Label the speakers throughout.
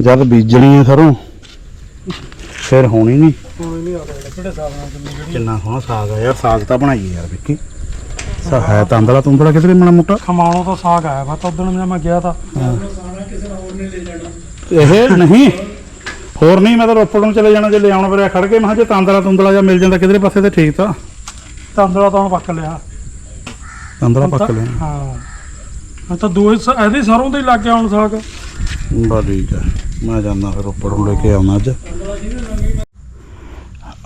Speaker 1: ਜਦ ਬੀਜਣੀ ਹੈ ਸਰੋਂ ਫਿਰ ਹੋਣੀ ਨਹੀਂ
Speaker 2: ਹੁਣ ਨਹੀਂ ਆ ਰਿਹਾ ਕਿਹੜੇ ਹਿਸਾਬ ਨਾਲ ਕਿੰਨੀ ਜਿਹੜੀ
Speaker 1: ਕਿੰਨਾ ਸੋਹਣਾ ਸਾਗ ਆ ਯਾਰ ਸਾਗ ਤਾਂ ਬਣਾਈਏ ਯਾਰ ਵਿੱਕੀ। ਸਾ ਹੈ ਤੰਦਲਾ ਤੁੰਦਲਾ ਕਿਧਰੇ ਮਣਾ ਮੋਟਾ?
Speaker 2: ਖਮਾਣੋਂ ਤਾਂ ਸਾਗ ਆਇਆ ਵਾ ਤਾਂ ਉਦੋਂ ਜਦੋਂ ਮੈਂ ਗਿਆ ਤਾਂ।
Speaker 1: ਇਹ ਨਹੀਂ ਹੋਰ ਨਹੀਂ ਮੈਂ ਤਾਂ ਰੋਪੜ ਨੂੰ ਚਲੇ ਜਾਣਾ ਜੇ ਲਿਆਉਣ ਪਰਿਆ ਖੜ ਕੇ ਮੈਂ ਕਿਹਾ ਜੇ ਤਾਂਦਲਾ ਤੁੰਦਲਾ ਜਾਂ ਮਿਲ ਜਾਂਦਾ ਕਿਧਰੇ ਪਾਸੇ ਤੇ ਠੀਕ ਤਾਂ।
Speaker 2: ਤੰਦਰਾ ਤਾਂ ਹੁਣ ਪੱਕ ਲਿਆ।
Speaker 1: ਤਾਂਦਲਾ ਪੱਕ ਲਿਆ।
Speaker 2: ਹਾਂ। ਤਾਂ ਦੋ ਇਹਦੇ ਸਰੋਂ ਦੇ ਹੀ ਲੱਗ ਗਿਆ ਹੁਣ ਸਾਗ।
Speaker 1: ਬਾ ਠੀਕ ਹੈ ਮੈਂ ਜਾਂਦਾ ਫਿਰ ਉੱਪਰ ਨੂੰ ਲੈ ਕੇ ਆਉਣਾ ਅੱਜ।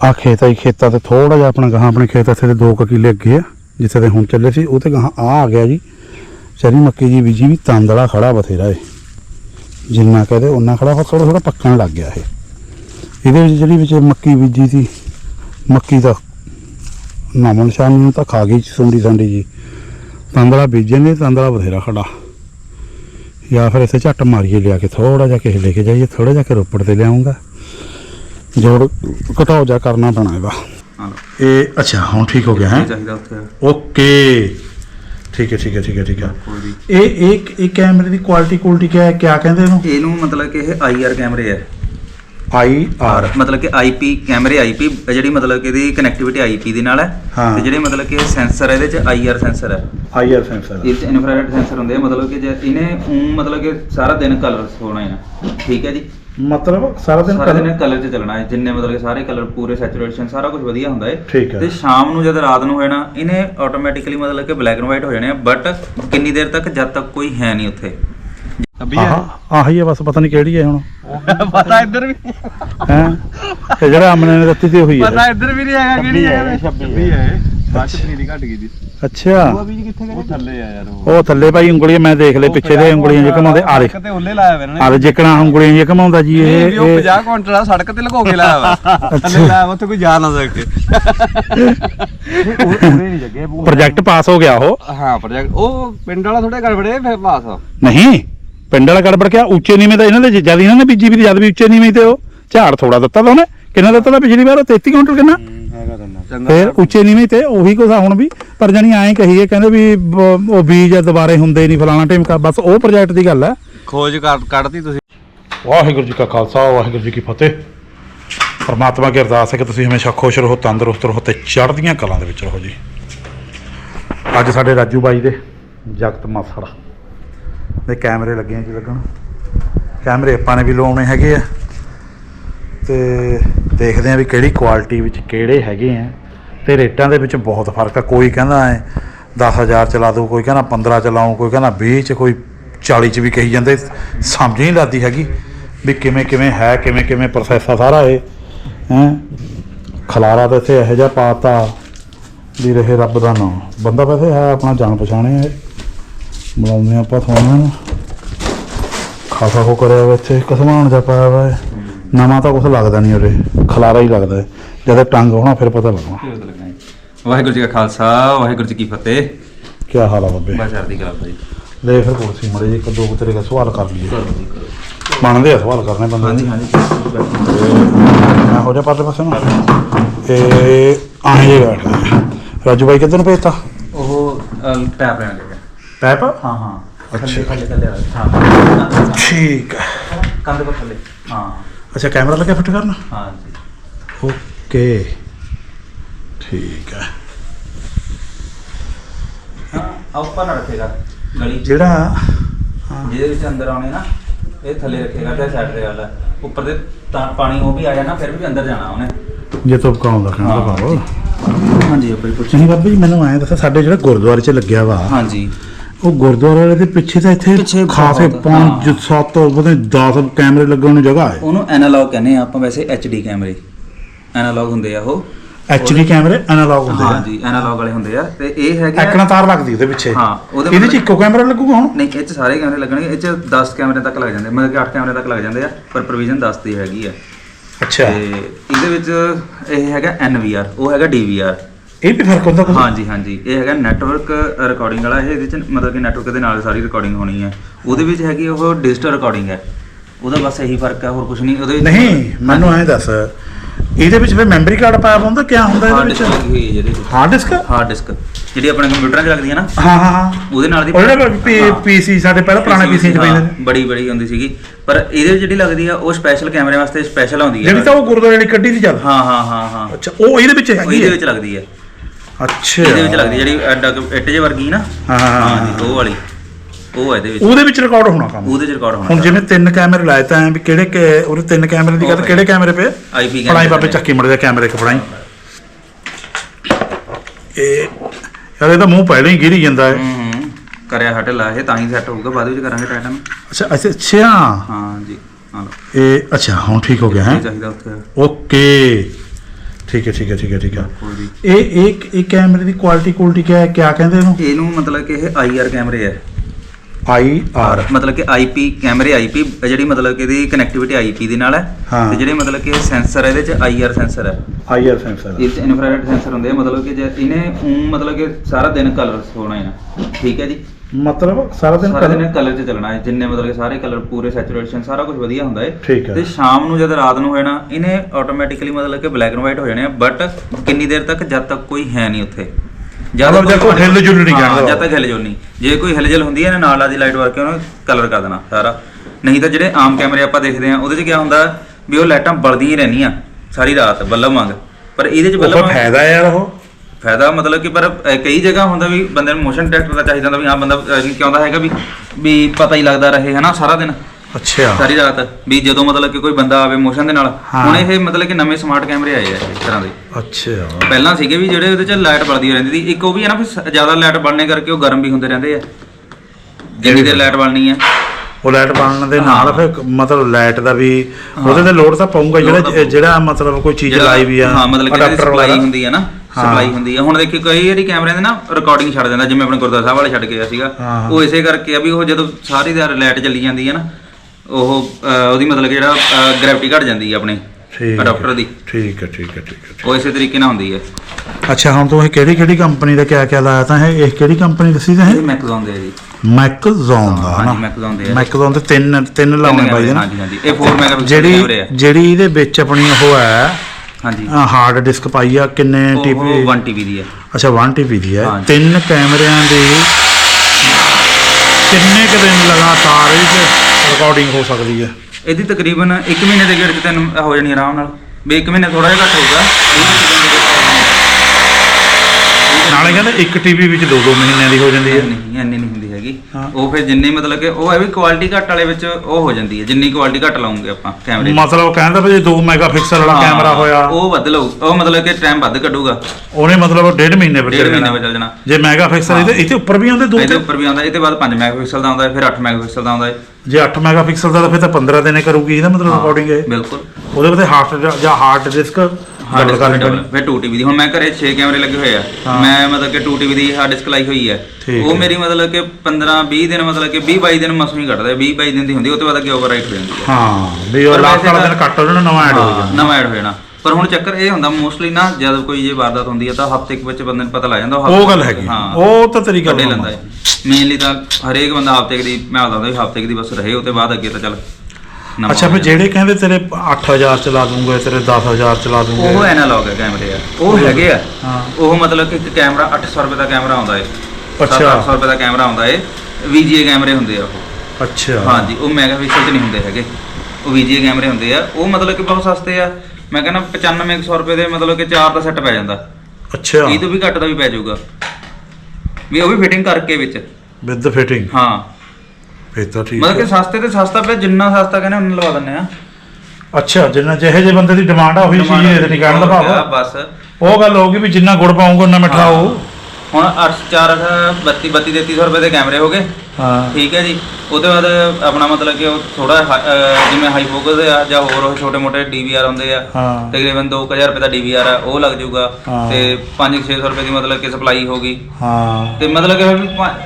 Speaker 1: ਆ ਖੇਤ ਆ ਜੀ, ਖੇਤਾਂ ਤੇ ਥੋੜਾ ਜਿਹਾ ਆਪਣਾ ਗਾਹਾਂ ਆਪਣੇ ਖੇਤ ਇੱਥੇ ਦੇ 2 ਕਿੱਲੇ ਅੱਗੇ ਆ ਜਿੱਥੇ ਤੇ ਹੁਣ ਚੱਲੇ ਸੀ। ਉਹ ਤੇ ਗਾਹਾਂ ਆ ਆ ਗਿਆ ਜੀ। ਚਰੀ ਮੱਕੀ ਜੀ ਬੀਜੀ ਵੀ ਤਾਂਦਲਾ ਖੜਾ ਬਥੇਰਾ ਏ। ਜਿੰਨਾ ਕਹਦੇ ਉਹਨਾਂ ਖੜਾ ਫਿਰ ਥੋੜਾ ਥੋੜਾ ਪੱਕਣ ਲੱਗ ਗਿਆ ਇਹ। ਇਹਦੇ ਵਿੱਚ ਜਿਹੜੀ ਵਿੱਚ ਮੱਕੀ ਬੀਜੀ ਸੀ ਮੱਕੀ ਦਾ ਨਾਮਨ ਨਿਸ਼ਾਨ ਨੂੰ ਤਾਂ ਖਾ ਗਈ ਸੁੰਡੀ ਸੰਡੀ ਜੀ। ਤਾਂਦਲਾ ਬੀਜੇ ਨੇ ਤਾਂਦਲਾ ਬਥੇਰਾ ਖੜਾ। ਜਾਂ ਫਿਰ ਇੱਥੇ ਝੱਟ ਮਾਰੀਏ ਲਿਆ ਕੇ ਥੋੜਾ ਜਿਹਾ ਕਿਸੇ ਲੈ ਕੇ ਜਾਈਏ ਥੋੜਾ ਜਿਹਾ ਕੇ ਰੋਪੜ ਤੇ ਲਿਆਉਂਗਾ। ਜੋੜ ਘਟਾਓ ਜਾ ਕਰਨਾ ਪੈਣਾ ਇਹਦਾ ਇਹ ਅੱਛਾ ਹੁਣ ਠੀਕ ਹੋ ਗਿਆ ਹੈ? ਓਕੇ। ਠੀਕ ਹੈ ਠੀਕ ਹੈ ਠੀਕ ਹੈ ਠੀਕ ਹੈ। ਇਹ ਇੱਕ ਇਹ ਕੈਮਰੇ ਦੀ ਕੁਆਲਿਟੀ ਕੁਆਲਿਟੀ ਕਿਆ ਹੈ ਕਿਆ ਕਹਿੰਦੇ ਇਹਨੂੰ?
Speaker 3: ਇਹਨੂੰ ਮਤਲਬ ਕਿ ਇਹ ਆਈਆਰ ਕੈਮਰੇ ਹੈ।
Speaker 1: I R.
Speaker 3: ਮਤਲਬ ਕਿ ਆਈਪੀ ਕੈਮਰੇ ਆਈਪੀ ਜਿਹੜੀ ਮਤਲਬ ਕਿ ਇਹਦੀ ਕਨੈਕਟੀਵਿਟੀ ਆਈਪੀ ਦੇ ਨਾਲ ਹੈ
Speaker 1: ਹਾਂ।
Speaker 3: ਤੇ ਜਿਹੜੇ ਮਤਲਬ ਕਿ ਸੈਂਸਰ ਇਹਦੇ ਚ ਆਈਆਰ ਸੈਂਸਰ ਹੈ।
Speaker 1: I R sensor.
Speaker 3: ਇਹ ਚ ਇਨਫਰਾਰੈਡ ਸੈਂਸਰ ਹੁੰਦੇ ਆ ਮਤਲਬ ਕਿ ਜੇ ਇਹਨੇ ਊਂ ਮਤਲਬ ਕਿ ਸਾਰਾ ਦਿਨ ਕਲਰ ਹੋਣਾ ਹੈ ਠੀਕ ਹੈ ਜੀ?
Speaker 1: ਮਤਲਬ ਸਾਰਾ ਦਿਨ
Speaker 3: ਸਾਰਾ ਦਿਨ
Speaker 1: ਕਲਰ
Speaker 3: ਚ ਚੱਲਣਾ ਹੈ ਜਿੰਨੇ ਮਤਲਬ ਕਿ ਸਾਰੇ ਕਲਰ ਪੂਰੇ ਸੈਚੂਰੇਸ਼ਨ ਸਾਰਾ ਕੁਝ ਵਧੀਆ ਹੁੰਦਾ ਹੈ।
Speaker 1: ਠੀਕ ਹੈ।
Speaker 3: ਤੇ ਸ਼ਾਮ ਨੂੰ ਜਦ ਰਾਤ ਨੂੰ ਹੋਏ ਨਾ ਇਹਨੇ ਆਟੋਮੈਟਿਕਲੀ ਮਤਲਬ ਕਿ ਬਲੈਕ ਐਂਡ ਵਾਈਟ ਹੋ ਜਾਣੇ ਆ ਬਟ ਕਿੰਨੀ ਦੇਰ ਤੱਕ? ਜਦ ਤੱਕ ਕੋਈ ਹੈ ਨਹੀਂ ਉੱਥੇ।
Speaker 1: ਆਹ ਆਹੀ ਹੈ ਬਸ ਪਤਾ ਨਹੀਂ ਕਿਹੜੀ ਹੈ ਹੁਣ।
Speaker 4: ਪਤਾ ਇੱਧਰ ਵੀ।
Speaker 1: ਹੈ? ਇਹ ਜਿਹੜਾ ਅਮਨੇ ਨੇ ਦਿੱਤੀ ਸੀ ਉਹੀ
Speaker 4: ਪਤਾ
Speaker 1: ਹੈ
Speaker 4: ਇੱਧਰ ਵੀ ਨਹੀਂ ਹੈਗਾ ਕਿਹੜੀ ਹੈ 26 ਹੈ। ਬਾਅਦ ਚ ਪਨੀਰੀ ਘਟ ਗਈ ਦੀ।
Speaker 1: ਅੱਛਾ।
Speaker 4: ਬੀਜ ਕਿੱਥੇ ਗਏ? ਉਹ ਥੱਲੇ ਆ ਯਾਰ ਉਹ।
Speaker 1: ਉਹ ਥੱਲੇ ਭਾਈ ਉਂਗਲੀਆਂ ਮੈਂ ਦੇਖ ਲਏ ਪਿੱਛੇ ਦੇ ਉਂਗਲੀਆਂ ਜੇ ਘਮਾਉਂਦੇ ਆ ਦੇਖ।
Speaker 4: ਤੇ ਉੱਲੇ ਲਾਇਆ ਵੇ ਇਹਨਾਂ
Speaker 1: ਆ
Speaker 4: ਨੇ
Speaker 1: ਜਿਕਣਾ ਉਂਗਲੀਆਂ ਜੇ ਘਮਾਉਂਦਾ ਜੀ
Speaker 4: ਇਹ
Speaker 1: ਇਹ
Speaker 4: ਵੀ ਉਹ
Speaker 1: ਇਹ
Speaker 4: 50 ਕੁਇੰਟਲ ਆ ਸੜਕ ਤੇ ਲਗੋ ਕੇ ਲਾਇਆ ਵਾ ਥੱਲੇ ਲਾਇਆ ਉੱਥੇ ਕੋਈ ਜਾ ਨਾ ਸਕੇ। ਉਹ ਨਹੀਂ ਜੱਗੇ
Speaker 1: ਪ੍ਰੋਜੈਕਟ ਪਾਸ ਹੋ ਗਿਆ ਉਹ।
Speaker 4: ਹਾਂ ਪ੍ਰੋਜੈਕਟ ਉਹ ਪਿੰਡ ਵਾਲਾ ਥੋੜੇ ਗੜਬੜੇ ਫਿਰ ਪਾਸ
Speaker 1: ਨਹੀਂ। ਪਿੰਡ ਵਾਲਾ ਗੜਬੜ ਕਿਆ ਉੱਚੇ ਨੀਵੇਂ ਦਾ ਇਹਨਾਂ ਦੇ ਜਦ ਇਹਨਾਂ ਨੇ ਬੀਜੀ ਵੀ ਜਦ ਵੀ ਉੱਚੇ ਨੀਵੇਂ ਤੇ ਉਹ ਝਾੜ ਥੋੜਾ ਦਿੱਤਾ ਤਾਂ ਉਹਨੇ ਕਿੰਨਾ ਦਿੱਤਾ ਤਾਂ ਪਿਛਲੀ ਵਾਰ ਉਹ 33 ਕੁਇੰਟਲ ਕਿੰਨਾ? ਫਿਰ ਉੱਚੇ ਨੀਵੇਂ ਤੇ ਉਹੀ ਆ ਹੁਣ ਵੀ ਪਰ ਜਾਨੀ ਐਂ ਕਹੀਏ ਕਹਿੰਦੇ ਵੀ ਉਹ ਬੀਜ ਦੁਬਾਰੇ ਹੁੰਦੇ ਨਹੀਂ ਫਲਾਣਾ ਟਾਈਮ ਬਸ ਉਹ ਪ੍ਰੋਜੈਕਟ ਦੀ ਗੱਲ ਹੈ।
Speaker 4: ਖੋਜ ਕਰ- ਕੱਢਤੀ ਤੁਸੀਂ।
Speaker 1: ਵਾਹਿਗੁਰੂ ਜੀ ਕਾ ਖਾਲਸਾ ਵਾਹਿਗੁਰੂ ਜੀ ਕੀ ਫਤਿਹ। ਪਰਮਾਤਮਾ ਕੀ ਅਰਦਾਸ ਹੈ ਕਿ ਤੁਸੀਂ ਹਮੇਸ਼ਾ ਖੁਸ਼ ਰਹੋ ਤੰਦਰੁਸਤ ਰਹੋ ਤੇ ਚੜ੍ਹਦੀਆਂ ਕਲਾਂ ਦੇ ਵਿੱਚ ਰਹੋ ਜੀ। ਅੱਜ ਸਾਡੇ ਰਾਜੂ ਬਾਈ ਦੇ ਜਗਤ ਮਾਸੜ। ਦੇ ਕੈਮਰੇ ਲੱਗੇ ਆ ਜੀ ਲੱਗਣ। ਕੈਮਰੇ ਆਪਾਂ ਨੇ ਵੀ ਲਵਾਉਣੇ ਹੈਗੇ ਆ। ਤੇ ਦੇਖਦੇ ਆ ਵੀ ਕਿਹੜੀ ਕੁਆਲਿਟੀ ਵਿੱਚ ਕਿਹੜੇ ਹੈਗੇ ਆ। ਤੇ ਰੇਟਾਂ ਦੇ ਵਿੱਚ ਬਹੁਤ ਫ਼ਰਕ ਆ। ਕੋਈ ਕਹਿੰਦਾ ਐ 10000 ਚਲਾ ਦੋ ਕੋਈ ਕਹਿੰਦਾ 15 ਚਲਾਉ ਕੋਈ ਕਹਿੰਦਾ 20 ਚ, ਕੋਈ 40 ਚ ਵੀ ਕਹੀ ਜਾਂਦੇ। ਸਮਝ ਨਹੀਂ ਲੱਗਦੀ ਹੈਗੀ ਵੀ ਕਿਵੇਂ ਕਿਵੇਂ ਹੈ, ਕਿਵੇਂ ਕਿਵੇਂ ਪ੍ਰੋਸੈਸ ਆ ਸਾਰਾ ਇਹ। ਹੈ? ਖਲਾਰਾ ਤਾਂ ਇੱਥੇ ਇਹੋ ਜਿਹਾ ਪਾਤਾ ਵੀ ਰਹੇ ਰੱਬ ਦਾ ਨਾਮ। ਬੰਦਾ ਵੈਸੇ ਹੈ ਆਪਣਾ ਜਾਣ ਪਛਾਣੇ ਹੈ ਬੁਲਾਉਂਦੇ ਹਾਂ ਆਪਾਂ ਤੁਹਾਨੂੰ। ਖਾਸਾ ਹੋ ਕਰਿਆ ਵਾ ਇੱਥੇ। ਕਸਮਾਨ ਜਾ ਪਾਇਆ ਵਾ ਇਹ। ਨਵਾਂ ਤਾਂ ਕੁਝ ਲੱਗਦਾ ਨਹੀਂ ਉਰੇ। ਖਲਾਰਾ ਹੀ ਲੱਗਦਾ ਹੈ। ਜਦੋਂ ਟੰਗ ਹੋਣਾ ਫਿਰ ਪਤਾ ਲੱਗਣਾ।
Speaker 3: ਵਾਹਿਗੁਰੂ ਜੀ ਕਾ ਖਾਲਸਾ ਵਾਹਿਗੁਰੂ ਜੀ ਕੀ ਫਤਿਹ।
Speaker 1: ਕੀ ਹਾਲ ਆ ਬੱਬੇ?
Speaker 3: ਬਸ ਚੜ੍ਹਦੀ ਕਲਾ ਭਾਈ।
Speaker 1: ਲੈ ਫਿਰ ਕੁਰਸੀ ਮੜੇ ਜੀ ਇੱਕ ਦੋ ਕੁ ਤੇਰੇ ਦਾ ਸਵਾਲ ਕਰ ਲਈਏ। ਬਣਦੇ ਆ ਸਵਾਲ ਕਰਨੇ ਬੰਦੇ।
Speaker 3: ਹਾਂਜੀ। ਹਾਂਜੀ।
Speaker 1: ਮੈਂ ਹੋ ਜਾ ਪਰਲੇ ਪਾਸੇ ਨੂੰ। ਇਹ ਆਏ ਜੇ ਬੈਠ ਗਏ। ਰਾਜੂ ਬਾਈ ਕਿੱਧਰ ਨੂੰ ਭੇਜਤਾ?
Speaker 3: ਉਹ ਟੈਪ ਲੈਣ ਲੱਗਾ
Speaker 1: ਪੈਪ?
Speaker 3: ਹਾਂ ਹਾਂ।
Speaker 1: ਅੱਛਾ।
Speaker 3: ਥੱਲੇ ਥੱਲੇ ਥੱਲੇ ਆ ਹਾਂ।
Speaker 1: ਠੀਕ ਹੈ।
Speaker 3: ਕੰਧ ਕੋ ਥੱਲੇ। ਹਾਂ।
Speaker 1: ਅੱਛਾ ਕੈਮਰਾ ਲੱਗਿਆ ਫਿੱਟ ਕਰਨਾ?
Speaker 3: ਹਾਂ ਜੀ।
Speaker 1: ਓਕੇ। ਠੀਕ ਹੈ।
Speaker 3: ਹਾਂ ਆ ਉੱਪਰ ਨਾ ਰੱਖੇਗਾ। ਗਲੀ
Speaker 1: ਜਿਹੜਾ?
Speaker 3: ਜਿਹਦੇ ਵਿੱਚ ਅੰਦਰ ਆਉਣੇ ਨਾ ਇਹ ਥੱਲੇ ਰੱਖੇਗਾ ਤੇ ਸਾਈਡ ਤੇ ਹੈ ਉੱਪਰ ਦੇ ਤਾਂ ਪਾਣੀ ਉਹ ਵੀ ਆ ਜਾਣਾ ਫਿਰ ਵੀ ਅੰਦਰ ਜਾਣਾ ਉਹਨੇ।
Speaker 1: ਜੇ ਤੋਂ ਪਕਾਉਣ ਦਾ ਕਹਿਣਾ
Speaker 3: ਹਾਂ,
Speaker 1: ਭਾਵ
Speaker 3: ਹਾਂਜੀ ਉੱਪਰ ਕੁਛ
Speaker 1: ਨਹੀਂ ਬਾਬਾ ਜੀ ਮੈਨੂੰ ਐਂ ਦੱਸੋ ਸਾਡੇ ਜਿਹੜਾ ਗੁਰਦੁਆਰੇ 'ਚ ਲੱਗਿਆ ਵਾ।
Speaker 3: ਹਾਂਜੀ।
Speaker 1: ਉਹ ਗੁਰਦੁਆਰੇ ਵਾਲੇ ਦੇ ਪਿੱਛੇ ਤਾਂ ਇੱਥੇ
Speaker 3: ਪਿੱਛੇ
Speaker 1: ਖਾਸੇ
Speaker 3: ਬਹੁਤ,
Speaker 1: ਪੰਜ
Speaker 3: ਹਾਂ।
Speaker 1: ਸੱਤ ਪਤਾ 10 ਕੈਮਰੇ ਲੱਗਣ ਨੂੰ ਜਗ੍ਹਾ ਹੈ।
Speaker 3: ਉਹਨੂੰ ਐਨਾਲੌਗ ਕਹਿੰਦੇ ਆ ਆਪਾਂ ਵੈਸੇ ਐਚਡੀ ਕੈਮਰੇ। ਐਨਾਲੌਗ ਹੁੰਦੇ ਆ ਉਹ।
Speaker 1: ਐਚਡੀ ਕੈਮਰੇ ਐਨਾਲੌਗ ਹੁੰਦੇ ਆ।
Speaker 3: ਹਾਂਜੀ ਐਨਾਲੌਗ ਵਾਲੇ ਹੁੰਦੇ ਆ। ਤੇ ਇਹ ਹੈਗੇ ਆ-
Speaker 1: ਐਕਣਾ ਤਾਰ ਲੱਗਦੀ ਉਹਦੇ ਪਿੱਛੇ।
Speaker 3: ਹਾਂ, ਉਹਦੇ
Speaker 1: ਇਹਦੇ 'ਚ
Speaker 3: ਮਤਲਬ-
Speaker 1: ਇੱਕੋ ਕੈਮਰਾ ਲੱਗੂਗਾ ਹੁਣ?
Speaker 3: ਨਹੀਂ ਇਹ ਚ ਸਾਰੇ ਕੈਮਰੇ ਲੱਗਣਗੇ ਇਹ ਚ 10 ਕੈਮਰੇ ਤੱਕ ਲੱਗ ਜਾਂਦੇ ਮਤਲਬ ਕਿ 8 ਕੈਮਰੇ ਤੱਕ ਲੱਗ ਜਾਂਦੇ ਆ ਪਰ ਪ੍ਰੋਵੀਜ਼ਨ 10 ਦੀ ਹੈਗੀ ਆ।
Speaker 1: ਅੱਛਾ।
Speaker 3: ਤੇ ਇਹਦੇ ਵਿੱਚ ਇਹ ਹੈਗਾ NVR ਉਹ ਹੈਗਾ DVR
Speaker 1: ਇਹ ਵੀ ਫ਼ਰਕ ਹੁੰਦਾ ਕੁਝ
Speaker 3: ਹਾਂਜੀ ਹਾਂਜੀ। ਇਹ ਹੈਗਾ ਨੈਟਵਰਕ ਰਿਕਾਰਡਿੰਗ ਵਾਲਾ। ਇਹ ਇਹਦੇ ਚ ਮਤਲਬ ਕਿ ਨੈਟਵਰਕ ਦੇ ਨਾਲ ਸਾਰੀ ਰਿਕਾਰਡਿੰਗ ਹੋਣੀ ਹੈ ਉਹਦੇ ਵਿੱਚ ਹੈਗੀ ਉਹ ਡਿਜੀਟਲ ਰਿਕਾਰਡਿੰਗ ਹੈ ਉਹਦਾ ਬਸ ਇਹੀ ਫ਼ਰਕ ਹੈ ਹੋਰ ਕੁਝ ਨਹੀਂ। ਉਹਦੇ ਵਿੱਚ
Speaker 1: ਨਹੀਂ ਮੈਨੂੰ ਐਂ ਦੱਸ। ਇਹਦੇ ਵਿੱਚ ਫਿਰ ਮੈਮਰੀ ਕਾਰਡ ਪਾਇਆ ਹੁੰਦਾ ਕਿਆ ਹੁੰਦਾ ਇਹਦੇ ਵਿੱਚ?
Speaker 3: ਜਿਹਦੇ
Speaker 1: ਹਾਰਡ ਡਿਸਕ
Speaker 3: ਹਾਰਡ ਡਿਸਕ ਜਿਹੜੀ ਆਪਣੇ ਕੰਪਿਊਟਰਾਂ 'ਚ ਲੱਗਦੀ ਹੈ ਨਾ
Speaker 1: ਹਾਂ ਹਾਂ ਹਾਂ।
Speaker 3: ਉਹਦੇ ਨਾਲ ਦੀ
Speaker 1: ਉਹ
Speaker 3: ਹਾਂ।
Speaker 1: ਜਿਹੜਾ ਪੀਸੀ ਸਾਡੇ ਪਹਿਲਾਂ ਪੁਰਾਣੇ ਪੀਸੀ ਚ ਪੈਂਦੇ
Speaker 3: ਬੜੀ ਬੜੀ ਹੁੰਦੀ ਸੀਗੀ। ਪਰ ਇਹਦੇ ਵਿੱਚ ਜਿਹੜੀ ਲੱਗਦੀ ਆ ਉਹ ਸਪੈਸ਼ਲ ਕੈਮਰੇ ਵਾਸਤੇ ਸਪੈਸ਼ਲ ਆਉਂਦੀ ਹੈ
Speaker 1: ਜਿਹੜੀ ਤਾਂ ਉਹ ਗੁਰਦੁਆਰੇ ਵਾਲੀ ਕੱਢੀ ਸੀ ਜਦ?
Speaker 3: ਹਾਂ ਹਾਂ ਹਾਂ ਹਾਂ।
Speaker 1: ਅੱਛਾ ਉਹ ਇਹਦੇ ਵਿੱਚ ਹੈਗੀ
Speaker 3: ਇਹਦੇ
Speaker 1: ਹੈ?
Speaker 3: ਵਿੱਚ ਲੱਗਦੀ ਹੈ
Speaker 1: ਅੱਛਾ।
Speaker 3: ਇਹਦੇ ਵਿੱਚ ਲੱਗਦੀ ਜਿਹੜੀ ਐਡਾ ਕੁ ਇੱਟ ਜੇ ਵਰਗੀ ਨਾ।
Speaker 1: ਹਾਂ, ਹਾਂ, ਹਾਂ,
Speaker 3: ਜੀ ਉਹ ਵਾਲੀ। ਉਹ ਹੈ ਇਹਦੇ ਵਿੱਚ।
Speaker 1: ਉਹਦੇ ਵਿੱਚ ਰਿਕਾਰਡ ਹੋਣਾ ਕੰਮ।
Speaker 3: ਉਹਦੇ ਚ ਰਿਕਾਰਡ ਹੋਣਾ
Speaker 1: ਹੁਣ ਜਿਵੇਂ ਤਿੰਨ ਕੈਮਰੇ ਲਾਏ ਤਾਂ ਐਂ ਵੀ ਕਿਹੜੇ ਕਿ- ਉਹਦੇ ਤਿੰਨ ਕੈਮਰੇ ਦੀ ਗੱਲ ਕਿਹੜੇ ਕੈਮਰੇ ਪਏ?
Speaker 3: IP
Speaker 1: ਫੜਾਈ ਬਾਬੇ। ਚੱਕੀ ਮੜ ਜਾ ਕੈਮਰੇ ਇੱਕ ਫੜਾਈ। ਇਹ ਯਾਰ ਇਹਦਾ ਮੂੰਹ ਪਹਿਲਾਂ ਹੀ ਗਿਰੀ ਜਾਂਦਾ ਹੈ।
Speaker 3: ਹੂੰ ਕਰਿਆ ਹਟ ਲਾ ਇਹ ਤਾਂ ਹੀ ਸੈੱਟ ਹੋਊਗਾ ਬਾਅਦ ਵਿੱਚ ਕਰਾਂਗੇ ਟਾਈਟਨ
Speaker 1: ਅੱਛਾ ਅੱਛਾ ਅੱਛਾ।
Speaker 3: ਹਾਂ ਜੀ ਹਾਂ ਲਓ।
Speaker 1: ਇਹ ਅੱਛਾ ਹੁਣ ਠੀਕ ਹੋ ਗਿਆ
Speaker 3: ਇਹ
Speaker 1: ਹੈ
Speaker 3: ਚਾਹੀਦਾ ਉੱਥੇ।
Speaker 1: ਓਕੇ। ਠੀਕ ਹੈ ਠੀਕ ਹੈ ਠੀਕ ਹੈ ਠੀਕ ਹੈ।
Speaker 3: ਕੋਈ ਵੀ
Speaker 1: ਇਹ ਇੱਕ ਇਹ ਕੈਮਰੇ ਦੀ ਕੁਆਲਿਟੀ ਕੁਆਲਿਟੀ ਕਿਆ ਹੈ? ਕਿਆ ਕਹਿੰਦੇ ਇਹਨੂੰ?
Speaker 3: ਇਹਨੂੰ ਮਤਲਬ ਕਿ ਇਹ ਆਈਆਰ ਕੈਮਰੇ ਹੈ।
Speaker 1: ਆਈ ਆਰ
Speaker 3: ਮਤਲਬ ਕਿ ਆਈਪੀ ਕੈਮਰੇ ਆਈਪੀ ਜਿਹੜੀ ਮਤਲਬ ਕਿ ਇਹਦੀ ਕਨੈਕਟੀਵਿਟੀ ਆਈਪੀ ਦੇ ਨਾਲ ਹੈ।
Speaker 1: ਹਾਂ।
Speaker 3: ਤੇ ਜਿਹੜੇ ਮਤਲਬ ਕਿ ਸੈਂਸਰ ਹੈ ਇਹਦੇ ਚ ਆਈਆਰ ਸੈਂਸਰ ਹੈ।
Speaker 1: ਆਈ ਆਰ ਸੈਂਸਰ
Speaker 3: ਇਹ ਚ ਇਨਫਰਾਰੈਡ ਸੈਂਸਰ ਹੁੰਦੇ ਆ ਮਤਲਬ ਕਿ ਜੇ ਇਹਨੇ ਊਂ ਮਤਲਬ ਕਿ ਸਾਰਾ ਦਿਨ ਕਲਰ ਹੋਣਾ ਹੈ ਠੀਕ ਹੈ ਜੀ?
Speaker 1: ਮਤਲਬ ਸਾਰਾ ਦਿਨ
Speaker 3: ਸਾਰਾ ਦਿਨ
Speaker 1: ਕਲਰ
Speaker 3: 'ਚ ਚੱਲਣਾ ਹੈ ਜਿੰਨੇ ਮਤਲਬ ਕਿ ਸਾਰੇ ਕਲਰ ਪੂਰੇ ਸੈਚੂਰੇਸ਼ਨ ਸਾਰਾ ਕੁਝ ਵਧੀਆ ਹੁੰਦਾ ਹੈ।
Speaker 1: ਠੀਕ ਹੈ।
Speaker 3: ਤੇ ਸ਼ਾਮ ਨੂੰ ਜਦ ਰਾਤ ਨੂੰ ਹੋਏ ਨਾ ਇਹਨੇ ਆਟੋਮੈਟਿਕਲੀ ਮਤਲਬ ਕਿ ਬਲੈਕ ਐਂਡ ਵਾਈਟ ਹੋ ਜਾਣੇ ਆ ਬਟ ਕਿੰਨੀ ਦੇਰ ਤੱਕ ਜਦ ਤੱਕ ਕੋਈ ਹੈ ਨਹੀਂ ਉੱਥੇ।
Speaker 1: ਮਤਲਬ ਜਦ ਕੋਈ ਹਿੱਲ ਜੁਲ ਨਹੀਂ
Speaker 3: ਹਾਂ,
Speaker 1: ਜਾਣਦਾ।
Speaker 3: ਜਦ ਤੱਕ ਹਿੱਲ ਜੁਲ ਨਹੀਂ। ਜੇ ਕੋਈ ਹਿੱਲ ਜੁਲ ਹੁੰਦੀ ਹੈ ਨਾ ਨਾਲ ਦੀ ਲਾਈਟ ਵਰਕ ਉਹਨੂੰ ਕਲਰ ਕਰ ਦੇਣਾ ਸਾਰਾ। ਨਹੀਂ ਤਾਂ ਜਿਹੜੇ ਆਮ ਕੈਮਰੇ ਆਪਾਂ ਦੇਖਦੇ ਆ ਉਹਦੇ 'ਚ ਕੀ ਹੁੰਦਾ ਵੀ ਉਹ ਲਾਈਟਾਂ ਬਲਦੀਆਂ ਹੀ ਰਹਿੰਦੀਆਂ ਸਾਰੀ ਰਾਤ ਬੱਲਬ ਵਾਂਗ। ਪਰ ਇਹਦੇ 'ਚ ਬੱਲਬ
Speaker 1: ਫਾਇਦਾ ਯਾਰ ਉਹ।
Speaker 3: ਫਾਇਦਾ ਮਤਲਬ ਕਿ ਪਰ ਅ, ਕਈ ਜਗ੍ਹਾ ਹੁੰਦਾ ਵੀ ਬੰਦੇ ਨੂੰ ਮੋਸ਼ਨ ਡਿਟੈਕਟਰ ਦਾ ਚਾਹੀਦਾ ਹੁੰਦਾ ਵੀ ਹਾਂ ਬੰਦਾ ਅ, ਕਿਉਂ ਆਉਂਦਾ ਹੈਗਾ ਵੀ ਵੀ ਪਤਾ ਹੀ ਲੱਗਦਾ ਰਹੇ ਹਨਾ ਸਾਰਾ ਦਿਨ।
Speaker 1: ਅੱਛਾ।
Speaker 3: ਸਾਰੀ ਰਾਤ ਵੀ ਜਦੋਂ ਮਤਲਬ ਕਿ ਕੋਈ ਬੰਦਾ ਆਵੇ ਮੋਸ਼ਨ ਦੇ ਨਾਲ
Speaker 1: ਹਾਂ।
Speaker 3: ਹੁਣ ਇਹ ਮਤਲਬ ਕਿ ਨਵੇਂ ਸਮਾਰਟ ਕੈਮਰੇ ਆਏ ਆ ਇਸ ਤਰ੍ਹਾਂ ਦੇ।
Speaker 1: ਅੱਛਾ।
Speaker 3: ਪਹਿਲਾਂ ਸੀਗੇ ਵੀ ਜਿਹੜੇ ਉਹਦੇ ਚ ਲਾਈਟ ਬਲਦੀ ਰਹਿੰਦੀ ਸੀ ਇੱਕ ਉਹ ਵੀ ਹੈ ਨਾ ਵੀ ਸ- ਜ਼ਿਆਦਾ ਲਾਈਟ ਬਲਣੇ ਕਰਕੇ ਉਹ ਗਰਮ ਵੀ ਹੁੰਦੇ ਰਹਿੰਦੇ ਆ। ਜਿਹੜੀ ਦੇ ਲਾਈਟ ਬਲਣੀ ਹੈ
Speaker 1: ਉਹ ਲਾਈਟ ਬਾਲਣ ਦੇ ਨਾਲ। ਫਿਰ ਮਤਲਬ ਲਾਈਟ ਦਾ ਵੀ ਉਹਦੇ ਤੇ ਲੋਡ ਤਾਂ ਪਾਉਂਗਾ ਜਿਹੜਾ। ਜਿਹੜਾ ਮਤਲਬ ਕੋਈ ਚੀਜ਼
Speaker 3: ਜਿਹੜਾ-
Speaker 1: ਲਾਈ ਵੀ ਆ
Speaker 3: ਹਾਂ ਮਤਲਬ ਕਿ ਸਪਲਾਈ। ਹੁੰਦੀ ਹੈ ਨਾ। ਸਪਲਾਈ ਹੁੰਦੀ ਹੈ ਹੁਣ ਦੇਖੀ ਕਈ ਵਾਰੀ ਕੈਮਰਿਆਂ ਦੇ ਨਾ ਰਿਕਾਰਡਿੰਗ ਛੱਡ ਦਿੰਦਾ ਜਿਵੇਂ ਆਪਣੇ ਗੁਰਦੁਆਰਾ ਸਾਹਿਬ ਵਾਲੇ ਛੱਡ ਗਿਆ ਸੀਗਾ। ਉਹ ਇਸੇ ਕਰਕੇ ਆ ਵੀ ਉਹ ਜਦੋਂ ਸਾਰੀ ਦਿਹਾੜ ਲਾਈਟ ਚੱਲੀ ਜਾਂਦੀ ਹੈ ਨਾ ਉਹ ਉਹਦੀ ਮਤਲਬ ਕਿ ਜਿਹੜਾ ਗ੍ਰੈਵਿਟੀ ਘਟ ਜਾਂਦੀ ਹੈ ਆਪਣੇ
Speaker 1: ਠੀਕ ਹੈ।
Speaker 3: ਅਡਾਪਟਰ ਦੀ।
Speaker 1: ਠੀਕ ਹੈ ਠੀਕ ਹੈ ਠੀਕ ਹੈ
Speaker 3: ਉਹ ਇਸੇ ਤਰੀਕੇ ਨਾਲ ਹੁੰਦੀ ਹੈ।
Speaker 1: ਅੱਛਾ ਹੁਣ ਤੂੰ ਇਹ ਕਿਹੜੀ ਕਿਹੜੀ ਕੰਪਨੀ ਦਾ ਕਿਆ ਕਿਆ ਲਾਇਆ ਤਾਂ ਇਹ ਇਹ ਕਿਹੜੀ ਕੰਪਨੀ ਦੱਸੀ ਤਾਂ
Speaker 3: ਇਹ
Speaker 1: ਇਹ
Speaker 3: ਮੈਕਜ਼ੋਨ ਦੇ ਆ ਜੀ।
Speaker 1: ਮੈਕਜ਼ੋਨ ਦਾ
Speaker 3: ਹਾਂਜੀ,
Speaker 1: ਹਨਾ?
Speaker 3: ਮੈਕਜ਼ੋਨ ਦੇ ਆ।
Speaker 1: ਮੈਕਜ਼ੋਨ ਦੇ ਤਿੰਨ ਤਿੰਨ ਲਾਉਣੇ ਬਾਈ ਨਾ।
Speaker 3: ਹਾਂਜੀ ਹਾਂਜੀ ਇਹ 4 ਮੈਗਾਪਿਕਸਲ
Speaker 1: ਜਿਹੜੀ ਜਿਹੜੀ ਇਹਦੇ ਵਿੱਚ ਆਪਣੀ ਉਹ ਹੈ
Speaker 3: ਹਾਂਜੀ।
Speaker 1: ਹਾਰਡ ਡਿਸਕ ਪਾਈ ਆ ਕਿੰਨੇ
Speaker 3: ਉਹ
Speaker 1: ਟੀਪੀ
Speaker 3: 1 ਟੀਬੀ ਦੀ ਹੈ
Speaker 1: ਅੱਛਾ 1 ਟੀਪੀ ਦੀ ਹੈ।
Speaker 3: ਹਾਂਜੀ।
Speaker 1: ਤਿੰਨ ਕੈਮਰਿਆਂ ਦੀ ਕਿੰਨੇ ਕੁ ਦਿਨ ਲਗਾਤਾਰ ਇਹ ਰਿਕਾਰਡਿੰਗ ਹੋ ਸਕਦੀ ਹੈ?
Speaker 3: ਇਹਦੀ ਤਕਰੀਬਨ 1 ਮਹੀਨੇ ਦੇ ਗੇੜ 'ਚ ਤੈਨੂੰ ਹੋ ਜਾਣੀ ਆਰਾਮ ਨਾਲ। ਵੀ 1 ਮਹੀਨੇ ਥੋੜਾ ਜਿਹਾ ਘੱਟ ਹੋਊਗਾ।
Speaker 1: ਨਾਲੇ ਕਹਿੰਦੇ ਇੱਕ ਟੀਵੀ ਵਿੱਚ 2-2 ਮਹੀਨਿਆਂ ਦੀ ਹੋ ਜਾਂਦੀ ਹੈ।
Speaker 3: ਨਹੀਂ ਇੰਨੀ ਨਹੀਂ ਹੁੰਦੀ ਹੈਗੀ।
Speaker 1: ਹਾਂ।
Speaker 3: ਉਹ ਫਿਰ ਜਿੰਨੀ ਮਤਲਬ ਕਿ ਉਹ ਹੈ ਵੀ ਕੁਆਲਿਟੀ ਘੱਟ ਵਾਲੇ ਵਿੱਚ ਉਹ ਹੋ ਜਾਂਦੀ ਹੈ ਜਿੰਨੀ ਕੁਆਲਿਟੀ ਘੱਟ ਲਾਉਂਗੇ ਆਪਾਂ ਕੈਮਰੇ 'ਚ।
Speaker 1: ਮਤਲਬ ਕਹਿੰਦਾ ਵੀ ਜੇ 2 ਮੈਗਾਪਿਕਸਲ ਵਾਲਾ
Speaker 3: ਹਾਂ,
Speaker 1: ਕੈਮਰਾ ਹੋਇਆ।
Speaker 3: ਉਹ ਵੱਧ ਲਊ ਉਹ ਮਤਲਬ ਕਿ ਟਾਈਮ ਵੱਧ ਕੱਢੂਗਾ।
Speaker 1: ਉਹਨੇ ਮਤਲਬ ਡੇਢ ਮਹੀਨੇ ਵਿੱਚ
Speaker 3: ਡੇਢ
Speaker 1: ਚੱਲ
Speaker 3: ਮਹੀਨੇ
Speaker 1: ਜਾਣਾ।
Speaker 3: ਵਿੱਚ ਚੱਲ ਜਾਣਾ।
Speaker 1: ਜੇ ਮੈਗਾਪਿਕਸਲ ਇਹਦੇ ਇਹਦੇ ਉੱਪਰ ਵੀ ਆਉਂਦੇ ਦੋ
Speaker 3: ਇਹਦੇ
Speaker 1: ਤੇ?
Speaker 3: ਉੱਪਰ ਵੀ ਆਉਂਦਾ ਇਹਦੇ ਬਾਅਦ 5 ਮੈਗਾਪਿਕਸਲ ਦਾ ਆਉਂਦਾ ਹੈ, ਫਿਰ 8 ਮੈਗਾਪਿਕਸਲ ਦਾ ਆਉਂਦਾ। ਹੈ
Speaker 1: ਜੇ 8 ਮੈਗਾਪਿਕਸਲ ਦਾ ਤਾਂ ਫਿਰ ਤਾਂ 15 ਦਿਨੇ ਕਰੂਗੀ ਇਹਦਾ ਮਤਲਬ ਰਿਕਾਰਡਿੰਗ ਇਹ।
Speaker 3: ਬਿਲਕੁਲ।
Speaker 1: ਉਹਦੇ ਵਿੱਚ ਹਾਰਡ ਜਾਂ ਹਾਰਡ ਡਿਸਕ
Speaker 3: ਹਾਰਡ
Speaker 1: ਡਬਲ ਕਰਨੀ
Speaker 3: ਡਿਸਕ
Speaker 1: ਪੈਣੀ
Speaker 3: ਫਿਰ 2 ਟੀਬੀ ਦੀ ਹੁਣ ਮੈਂ ਘਰੇ 6 ਕੈਮਰੇ ਲੱਗੇ ਹੋਏ ਆ।
Speaker 1: ਹਾਂ।
Speaker 3: ਮੈਂ ਮਤਲਬ ਕਿ 2 ਟੀਬੀ ਦੀ ਹਾਰਡ ਡਿਸਕ ਲਾਈ ਹੋਈ ਹੈ
Speaker 1: ਠੀਕ
Speaker 3: ਉਹ
Speaker 1: ਹੈ।
Speaker 3: ਮੇਰੀ ਮਤਲਬ ਕਿ 15 20 ਦਿਨ ਮਤਲਬ ਕਿ 20 22 ਦਿਨ ਮਸੂ ਹੀ ਕੱਢਦਾ। 20 22 ਦਿਨ ਦੀ ਹੁੰਦੀ ਉਹ ਤੋਂ ਬਾਅਦ ਅੱਗੇ ਓਵਰਰਾਈਟ ਹੋ ਜਾਂਦੀ ਹੈ
Speaker 1: ਹਾਂ ਵੀ ਉਹ
Speaker 3: ਪਰ
Speaker 1: ਲਾਸਟ
Speaker 3: ਵੈਸੇ
Speaker 1: ਵਾਲਾ ਦਿਨ
Speaker 3: ਤਾਂ-
Speaker 1: ਕੱਟ ਹੋ ਜਾਣਾ ਨਵਾਂ ਐਡ ਹੋ
Speaker 3: ਹਾਂ,
Speaker 1: ਜਾਣਾ।
Speaker 3: ਨਵਾਂ ਐਡ ਹੋ ਜਾਣਾ। ਪਰ ਹੁਣ ਚੱਕਰ ਇਹ ਹੁੰਦਾ ਮੋਸਟਲੀ ਨਾ ਜਦ ਕੋਈ ਜੇ ਵਾਰਦਾਤ ਹੁੰਦੀ ਹੈ ਤਾਂ ਹਫ਼ਤੇ ਕੁ ਵਿੱਚ ਬੰਦੇ ਨੂੰ ਪਤਾ ਲੱਗ ਜਾਂਦਾ
Speaker 1: ਉਹ
Speaker 3: ਹਫ਼ਤੇ-
Speaker 1: ਗੱਲ ਹੈਗੀ
Speaker 3: ਹਾਂ।
Speaker 1: ਉਹ ਤਾਂ ਤੇਰੀ ਗੱਲ
Speaker 3: ਕੱਢੇ
Speaker 1: ਮੰਨਦਾ।
Speaker 3: ਲੈਂਦਾ ਹੈ। ਮੇਨਲੀ ਤਾਂ ਹਰੇਕ ਬੰਦਾ ਹਫ਼ਤੇ ਦੀ ਮੈਂ ਵੀ ਹਫ਼ਤੇ ਦੀ ਬਸ ਰਹੇ ਉਹ ਤੇ ਬਾਅਦ ਅੱਗੇ ਤਾਂ ਚੱਲ ਨਵਾਂ
Speaker 1: ਅੱਛਾ ਫਿਰ। ਜਿਹੜੇ ਕਹਿੰਦੇ ਤੇਰੇ 8000 ਚਲਾ ਦੂੰਗੇ ਤੇਰੇ 10000 ਚਲਾ ਦੂੰਗੇ।
Speaker 3: ਉਹ ਐਨਾਲੌਗ ਹੈ ਕੈਮਰੇ ਆ। ਉਹ ਹੈਗੇ ਆ।
Speaker 1: ਹਾਂ।
Speaker 3: ਉਹ ਮਤਲਬ ਕਿ ਇੱਕ ਕੈਮਰਾ 800 ਰੁਪਏ ਦਾ ਕੈਮਰਾ ਆਉਂਦਾ ਏ।
Speaker 1: ਅੱਛਾ।
Speaker 3: 800 ਰੁਪਏ ਦਾ ਕੈਮਰਾ ਆਉਂਦਾ ਏ। VGA ਕੈਮਰੇ ਹੁੰਦੇ ਆ ਉਹ।
Speaker 1: ਅੱਛਾ।
Speaker 3: ਹਾਂਜੀ ਉਹ ਮੈਗਾਪਿਕਸਲ ਚ ਨਹੀਂ ਹੁੰਦੇ ਹੈਗੇ। ਉਹ VGA ਕੈਮਰੇ ਹੁੰਦੇ ਆ। ਉਹ ਮਤਲਬ ਕਿ ਬਹੁਤ ਸਸਤੇ ਆ। ਮੈਂ ਕਹਿੰਦਾ 95 100 ਰੁਪਏ ਦੇ ਮਤਲਬ ਕਿ ਚਾਰ ਦਾ ਸੈੱਟ ਪੈ ਜਾਂਦਾ।
Speaker 1: ਅੱਛਾ।
Speaker 3: ਇਹ ਤੋਂ ਵੀ ਘੱਟ ਦਾ ਵੀ ਪੈ ਜਾਊਗਾ। ਵੀ ਉਹ ਵੀ ਫਿਟਿੰਗ ਕਰਕੇ ਵਿੱਚ।
Speaker 1: ਵਿਦ ਫਿਟਿੰਗ
Speaker 3: ਹਾਂ।
Speaker 1: ਫਿਰ ਤਾਂ ਠੀਕ
Speaker 3: ਮਤਲਬ ਕਿ
Speaker 1: ਹੈ
Speaker 3: ਸਸਤੇ ਤੇ ਸਸਤਾ ਪਿਆ ਜਿੰਨਾ ਸਸਤਾ ਕਹਿੰਦੇ ਉਹਨਾਂ ਲਵਾ ਦਿੰਨੇ ਆ।
Speaker 1: ਅੱਛਾ ਜਿੰਨਾ ਜਿਹੇ ਜੇ ਬੰਦੇ ਦੀ ਡਿਮਾਂਡ ਆ ਉਹੀ ਚੀਜ਼ ਇਹਦੇ ਨਹੀਂ ਕਹਿਣ ਦਾ
Speaker 3: ਆ,
Speaker 1: ਭਾਵ
Speaker 3: ਬਸ।
Speaker 1: ਉਹ ਗੱਲ ਹੋਊਗੀ ਵੀ ਜਿੰਨਾ ਗੁੜ ਪਾਉਂਗਾ ਉਹਨਾਂ ਮਿੱਠਾ ਹੋਊ।
Speaker 3: ਹੁਣ 8 4 32 32 3300 ਰੁਪਏ ਦੇ ਕੈਮਰੇ ਹੋ ਗਏ।
Speaker 1: ਹਾਂ।
Speaker 3: ਠੀਕ ਹੈ ਜੀ। ਉਹਦੇ ਬਾਅਦ ਆਪਣਾ ਮਤਲਬ ਕਿ ਉਹ ਥੋੜਾ ਜਿਵੇਂ ਹਾਈ ਫੋਕਸ ਆ ਜਾਂ ਹੋਰ ਉਹ ਛੋਟੇ ਮੋਟੇ ਡੀਵੀਆਰ ਹੁੰਦੇ ਆ
Speaker 1: ਹਾਂ।
Speaker 3: ਤਕਰੀਬਨ 2000 ਰੁਪਏ ਦਾ ਡੀਵੀਆਰ ਆ ਉਹ ਲੱਗ ਜਾਊਗਾ। ਤੇ 5-600 ਰੁਪਏ ਦੀ ਮਤਲਬ ਕਿ ਸਪਲਾਈ ਹੋ ਗਈ।
Speaker 1: ਹਾਂ।
Speaker 3: ਤੇ ਮਤਲਬ ਕਿ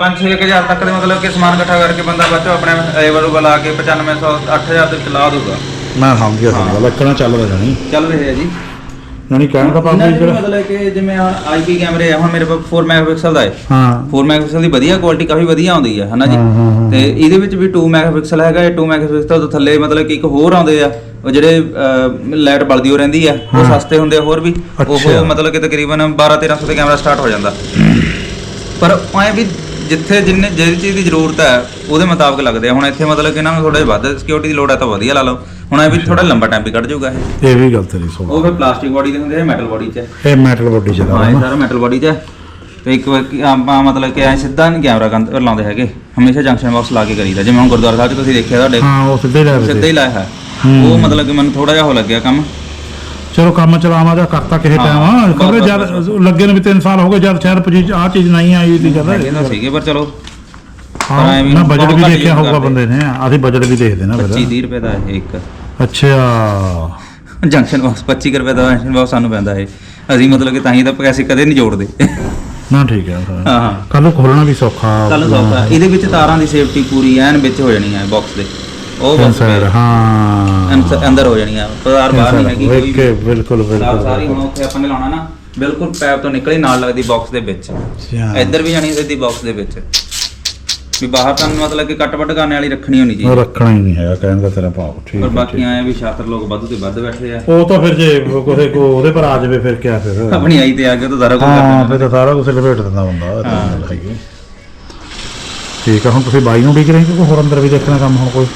Speaker 3: 5-6000 ਤੱਕ ਦੇ ਮਤਲਬ ਕਿ ਸਮਾਨ ਇਕੱਠਾ ਕਰਕੇ ਬੰਦਾ ਬਾਅਦ ਆਪਣੇ ਏਵਰ ਲਾ ਕੇ 9500 8000 ਦੇ ਚਲਾ ਦੂਗਾ
Speaker 1: ਮੈਂ ਸਮਝ ਗਿਆ ਸਮਝ ਗਿਆ। ਲੱਕਣਾ ਚੱਲਦਾ ਜਾਣੀ
Speaker 3: ਚੱਲ ਰਹੇ ਆ ਜੀ।
Speaker 1: ਯਾਨੀ ਕਹਿਣ ਦਾ ਭਾਵ
Speaker 3: ਇਹਨਾਂ
Speaker 1: ਵੀ
Speaker 3: ਚ ਵੀ
Speaker 1: ਜਿਹੜਾ
Speaker 3: ਮਤਲਬ ਕਿ ਜਿਵੇਂ ਆਈਪੀ ਕੈਮਰੇ ਆ ਹੁਣ ਮੇਰੇ ਕੋਲ 4 ਮੈਗਾਪਿਕਸਲ ਦਾ ਹੈ।
Speaker 1: ਹਾਂ।
Speaker 3: 4 ਮੈਗਾਪਿਕਸਲ ਦੀ ਵਧੀਆ ਕੁਆਲਿਟੀ ਕਾਫੀ ਵਧੀਆ ਆਉਂਦੀ ਹੈ ਹਨਾ ਜੀ?
Speaker 1: ਹਾਂ, ਹਾਂ, ਹਾਂ।
Speaker 3: ਤੇ ਇਹਦੇ ਵਿੱਚ ਵੀ 2 ਮੈਗਾਪਿਕਸਲ ਹੈਗਾ ਇਹ 2 ਮੈਗਾਪਿਕਸਲ ਤੋਂ ਥੱਲੇ ਮਤਲਬ ਕਿ ਇੱਕ ਹੋਰ ਆਉਂਦੇ ਆ ਉਹ ਜਿਹੜੇ ਲਾਈਟ ਬਲਦੀ ਹੋ ਰਹਿੰਦੀ ਆ ਉਹ ਸਸਤੇ ਹੁੰਦੇ ਆ ਹੋਰ ਵੀ
Speaker 1: ਅੱਛਾ।
Speaker 3: ਉਹ ਮਤਲਬ ਕਿ ਤਕਰੀਬਨ 12 1300 ਦੇ ਕੈਮਰਾ ਸਟਾਰਟ ਹੋ ਜਾਂਦਾ। ਪਰ ਐ ਵੀ ਜਿੱਥੇ ਜਿੰਨੇ ਜਿਹੜੀ ਚੀਜ਼ ਦੀ ਜ਼ਰੂਰਤ ਹੈ ਉਹਦੇ ਮੁਤਾਬਕ ਲੱਗਦੇ ਆ। ਹੁਣ ਇੱਥੇ ਮਤਲਬ ਕਿ ਇਹਨਾਂ ਨੂੰ ਥੋੜਾ ਜਿਹਾ ਵੱਧ ਸਿਕਿਉਰਿਟੀ ਦੀ ਲੋੜ ਹੈ ਤਾਂ ਵਧੀਆ ਲਾ ਲਓ। ਹੁਣ ਇਹ ਵੀ ਥੋੜਾ ਲੰਬਾ ਟਾਈਮ ਵੀ ਕੱਢ ਜਾਊਗਾ ਇਹ।
Speaker 1: ਇਹ ਵੀ ਗੱਲ ਤੇਰੀ ਸੁਣ
Speaker 3: ਉਹ ਫਿਰ ਪਲਾਸਟਿਕ ਬੋਡੀ ਦੇ ਹੁੰਦੇ ਆ ਮੈਟਲ ਬੋਡੀ 'ਚ। ਹੈ
Speaker 1: ਇਹ ਮੈਟਲ ਬੋਡੀ ਚ ਦਾ
Speaker 3: ਹਾਂ ਇਹ
Speaker 1: ਨਾ।
Speaker 3: ਸਾਰਾ ਮੈਟਲ ਬੋਡੀ 'ਚ। ਹੈ ਤੇ ਇੱਕ ਵਾਰ ਕੀ ਆਪਾਂ ਮਤਲਬ ਕਿ ਐ ਸਿੱਧਾ ਨਹੀਂ ਕੈਮਰਾ ਕੰਧ ਲਾਉਂਦੇ ਹੈਗੇ। ਹਮੇਸ਼ਾ ਜੰਕਸ਼ਨ ਬਾਕਸ ਲਾ ਕੇ ਕਰੀਦਾ। ਜਿਵੇਂ ਹੁਣ ਗੁਰਦੁਆਰਾ ਸਾਹਿਬ 'ਚ ਤੁਸੀਂ ਦੇਖਿਆ ਤੁਹਾਡੇ।
Speaker 1: ਹਾਂ ਉਹ ਸਿੱਧੇ ਲੈ
Speaker 3: ਸਿੱਧਾ ਹੀ ਲਾਇਆ ਹੈ
Speaker 1: ਹੂੰ।
Speaker 3: ਉਹ ਮਤਲਬ ਕਿ ਮੈਨੂੰ ਥੋੜਾ ਜਿਹਾ ਹੋ ਲੱਗਿਆ ਕੰਮ।
Speaker 1: ਚਲੋ ਕੰਮ ਚਲਾਵਾ ਜਾਂ ਕਰਤਾ ਕਿਸੇ
Speaker 3: ਹਾਂ,
Speaker 1: ਟਾਈਮ ਕਬਰੇ
Speaker 3: ਬਸ,
Speaker 1: ਜਦ ਲੱਗੇ ਨੂੰ ਵੀ 3 ਸਾਲ ਹੋ ਗਏ ਜਦ ਸ਼ਹਿਰ ਪਜੀ ਆ ਚੀਜ਼ ਨਹੀਂ ਆਈ ਦੀ ਜਦ
Speaker 3: ਕਹਿੰਦਾ ਸੀਗੇ ਪਰ ਚਲੋ।
Speaker 1: ਹਾਂ
Speaker 3: ਪਰ ਐਵੇਂ
Speaker 1: ਨਾ ਬਜਟ ਵੀ
Speaker 3: ਬਹੁਤ ਘੱਟ
Speaker 1: ਦੇਖਿਆ
Speaker 3: use
Speaker 1: ਹੋਊਗਾ
Speaker 3: ਕਰਦੇ।
Speaker 1: ਬੰਦੇ ਨੇ। ਅਸੀਂ ਬਜਟ ਵੀ ਦੇਖਦੇ ਨਾ
Speaker 3: 25
Speaker 1: ਫਿਰ
Speaker 3: 30 ਰੁਪਏ ਦਾ ਇਹ ਇੱਕ।
Speaker 1: ਅੱਛਾ।
Speaker 3: ਜੰਕਸ਼ਨ ਬਾਕਸ 25 ਕੁ ਰੁਪਏ ਦਾ ਜੰਕਸ਼ਨ ਬਾਕਸ ਸਾਨੂੰ ਪੈਂਦਾ ਹੈ ਅਸੀਂ ਮਤਲਬ ਕਿ ਤਾਂ ਹੀ ਤਾਂ ਪੈਸੇ ਕਦੇ ਨਹੀਂ ਜੋੜਦੇ।
Speaker 1: ਨਾ ਠੀਕ ਹੈ।
Speaker 3: ਹਾਂ। ਹਾਂ।
Speaker 1: ਕੱਲ ਨੂੰ ਖੋਲਣਾ ਵੀ ਸੌਖਾ।
Speaker 3: ਕੱਲ ਸੌਖਾ। ਇਹਦੇ ਵਿੱਚ ਤਾਰਾਂ ਦੀ ਸੇਫਟੀ ਪੂਰੀ ਐਨ ਵਿੱਚ ਹੋ ਜਾਣੀ ਹੈ ਬਾਕਸ ਦੇ। ਉਹ ਬਸ
Speaker 1: ਹਾਂ।
Speaker 3: ਅੰਦ- ਅੰਦਰ ਹੋ ਜਾਣੀ ਹੈ ਤਾਰ ਬਾਹਰ ਨਹੀਂ ਹੈਗੀ ਕੋਈ
Speaker 1: ਓਕੇ ਬਿਲਕੁਲ ਬਿਲਕੁਲ
Speaker 3: ਸਾਰੀ ਹੁਣ ਉੱਥੇ ਆਪਾਂ ਨੇ ਲਾਉਣਾ ਨਾ ਬਿਲਕੁਲ ਪੈਪ ਤੋਂ ਨਿਕਲੀ ਨਾਲ ਲੱਗਦੀ ਬਾਕਸ ਦੇ ਵਿੱਚ। ਇੱਧਰ ਵੀ ਜਾਣੀ ਸਿੱਧੀ ਬਾਕਸ ਦੇ ਵਿੱਚ। ਵੀ ਬਾਹਰ ਤਾਂ ਮਤਲਬ ਕਿ ਕੱਟ ਵੱਟ ਕਰਨੇ ਵਾਲੀ ਰੱਖਣੀ ਹੋਣੀ ਜੀ।
Speaker 1: ਰੱਖਣਾ ਹੀ ਨਹੀਂ ਹੈਗਾ ਕਹਿਣ ਦਾ ਤੇਰਾ ਭਾਵ ਠੀਕ
Speaker 3: ਪਰ
Speaker 1: ਹੈ,
Speaker 3: ਬਾਕੀ ਆਏ ਵੀ ਸ਼ਾਤਰ ਲੋਕ ਵੱਧ ਤੇ ਵੱਧ ਬੈਠੇ ਆ।
Speaker 1: ਉਹ ਤਾਂ ਫਿਰ ਜੇ ਕੋਈ ਕੋ ਉਹਦੇ ਪਰ ਆ ਜਾਵੇ ਫਿਰ ਕਿਆ ਫਿਰ?
Speaker 3: ਆਪਣੀ ਆਈ ਤੇ ਆ ਕੇ ਤਾਂ ਸਾਰਾ ਕੁਝ
Speaker 1: ਹਾਂ ਫਿਰ ਤਾਂ ਸਾਰਾ ਕੁਝ ਲਪੇਟ ਦਿੰਦਾ ਬੰਦਾ ਇਹ ਤਾਂ
Speaker 3: ਹਾਂ।
Speaker 1: ਗੱਲ ਹੈਗੀ ਠੀਕ ਆ ਹੁਣ ਤੁਸੀਂ ਬਾਈ ਨੂੰ ਡਿਗ ਰਹੇ ਕਿ ਕੋਈ ਹੋਰ ਅੰਦਰ ਵੀ ਦੇਖਣਾ ਕੰਮ ਹੁਣ ਕੋਈ?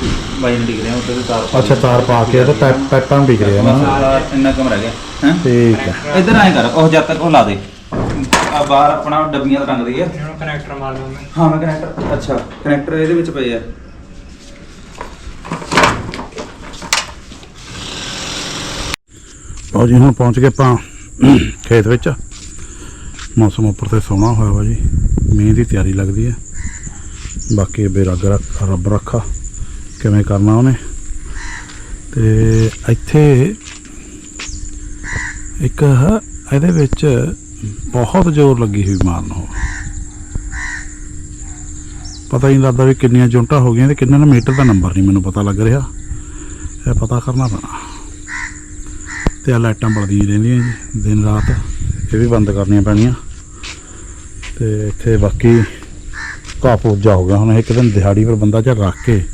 Speaker 3: ਬਾਈ ਨੂੰ ਡਿੱਗ ਰਿਹਾ ਉੱਤੇ ਤੇ ਤਾਰ
Speaker 1: ਅੱਛਾ ਤਾਰ ਪਾ ਕੇ ਤੇ ਪੈਪ ਪੈਪਾਂ ਨੂੰ ਡਿਗ ਰਹੇ ਆ
Speaker 3: ਬਸ
Speaker 1: ਨਾ
Speaker 3: ਆਹ ਇੰਨਾ ਕਮ ਰਹਿ ਗਿਆ ਹੈ?
Speaker 1: ਠੀਕ ਹੈ
Speaker 3: ਇੱਧਰ ਆਏ ਕਰ ਉਹ ਜਦ ਤੱਕ ਉਹ ਲਾ ਦੇ। ਆ ਬਾਹਰ ਆਪਣਾ ਡੱਬੀਆਂ ਦਾ ਰੰਗ ਦੀ ਆ
Speaker 2: ਕਨੈਕਟਰ ਮਾਰ ਲਵਾਂਗੇ
Speaker 3: ਹਾਂ ਮੈਂ ਕਨੈਕਟਰ ਅੱਛਾ ਕਨੈਕਟਰ ਇਹਦੇ ਵਿੱਚ ਪਏ ਆ।
Speaker 1: ਲਓ ਜੀ ਹੁਣ ਪਹੁੰਚ ਗਏ ਆਪਾਂ ਖੇਤ ਵਿੱਚ। ਮੌਸਮ ਉੱਪਰ ਤੇ ਸੋਹਣਾ ਹੋਇਆ ਵਾ ਜੀ। ਮੀਂਹ ਦੀ ਤਿਆਰੀ ਲੱਗਦੀ ਹੈ ਬਾਕੀ ਬੇਰੱਗ ਰੱਖ ਰੱਬ ਰੱਖਾ ਕਿਵੇਂ ਕਰਨਾ ਉਹਨੇ। ਤੇ ਇੱਥੇ ਇੱਕ ਹ- ਇਹਦੇ ਵਿੱਚ ਬਹੁਤ ਜ਼ੋਰ ਲੱਗੀ ਹੋਈ ਮਾਰਨ ਹੋ ਪਤਾ ਨਹੀਂ ਲੱਗਦਾ ਵੀ ਕਿੰਨੀਆਂ ਜੁੰਟਾਂ ਹੋ ਗਈਆਂ ਤੇ ਕਿੰਨਾ ਨਾ ਮੀਟਰ ਦਾ ਨੰਬਰ ਨਹੀਂ ਮੈਨੂੰ ਪਤਾ ਲੱਗ ਰਿਹਾ। ਇਹ ਪਤਾ ਕਰਨਾ ਪੈਣਾ। ਤੇ ਆ ਲਾਈਟਾਂ ਬਲਦੀਆਂ ਰਹਿੰਦੀਆਂ ਜੀ, ਦਿਨ ਰਾਤ ਇਹ ਵੀ ਬੰਦ ਕਰਨੀਆਂ ਪੈਣੀਆਂ। ਤੇ ਇੱਥੇ ਬਾਕੀ ਘਾਹ ਪੂਜਾ ਹੋ ਗਿਆ, ਹੁਣ ਇੱਕ ਦਿਨ ਦਿਹਾੜੀ ਪਰ ਬੰਦਾ ਚ ਰੱਖ ਕੇ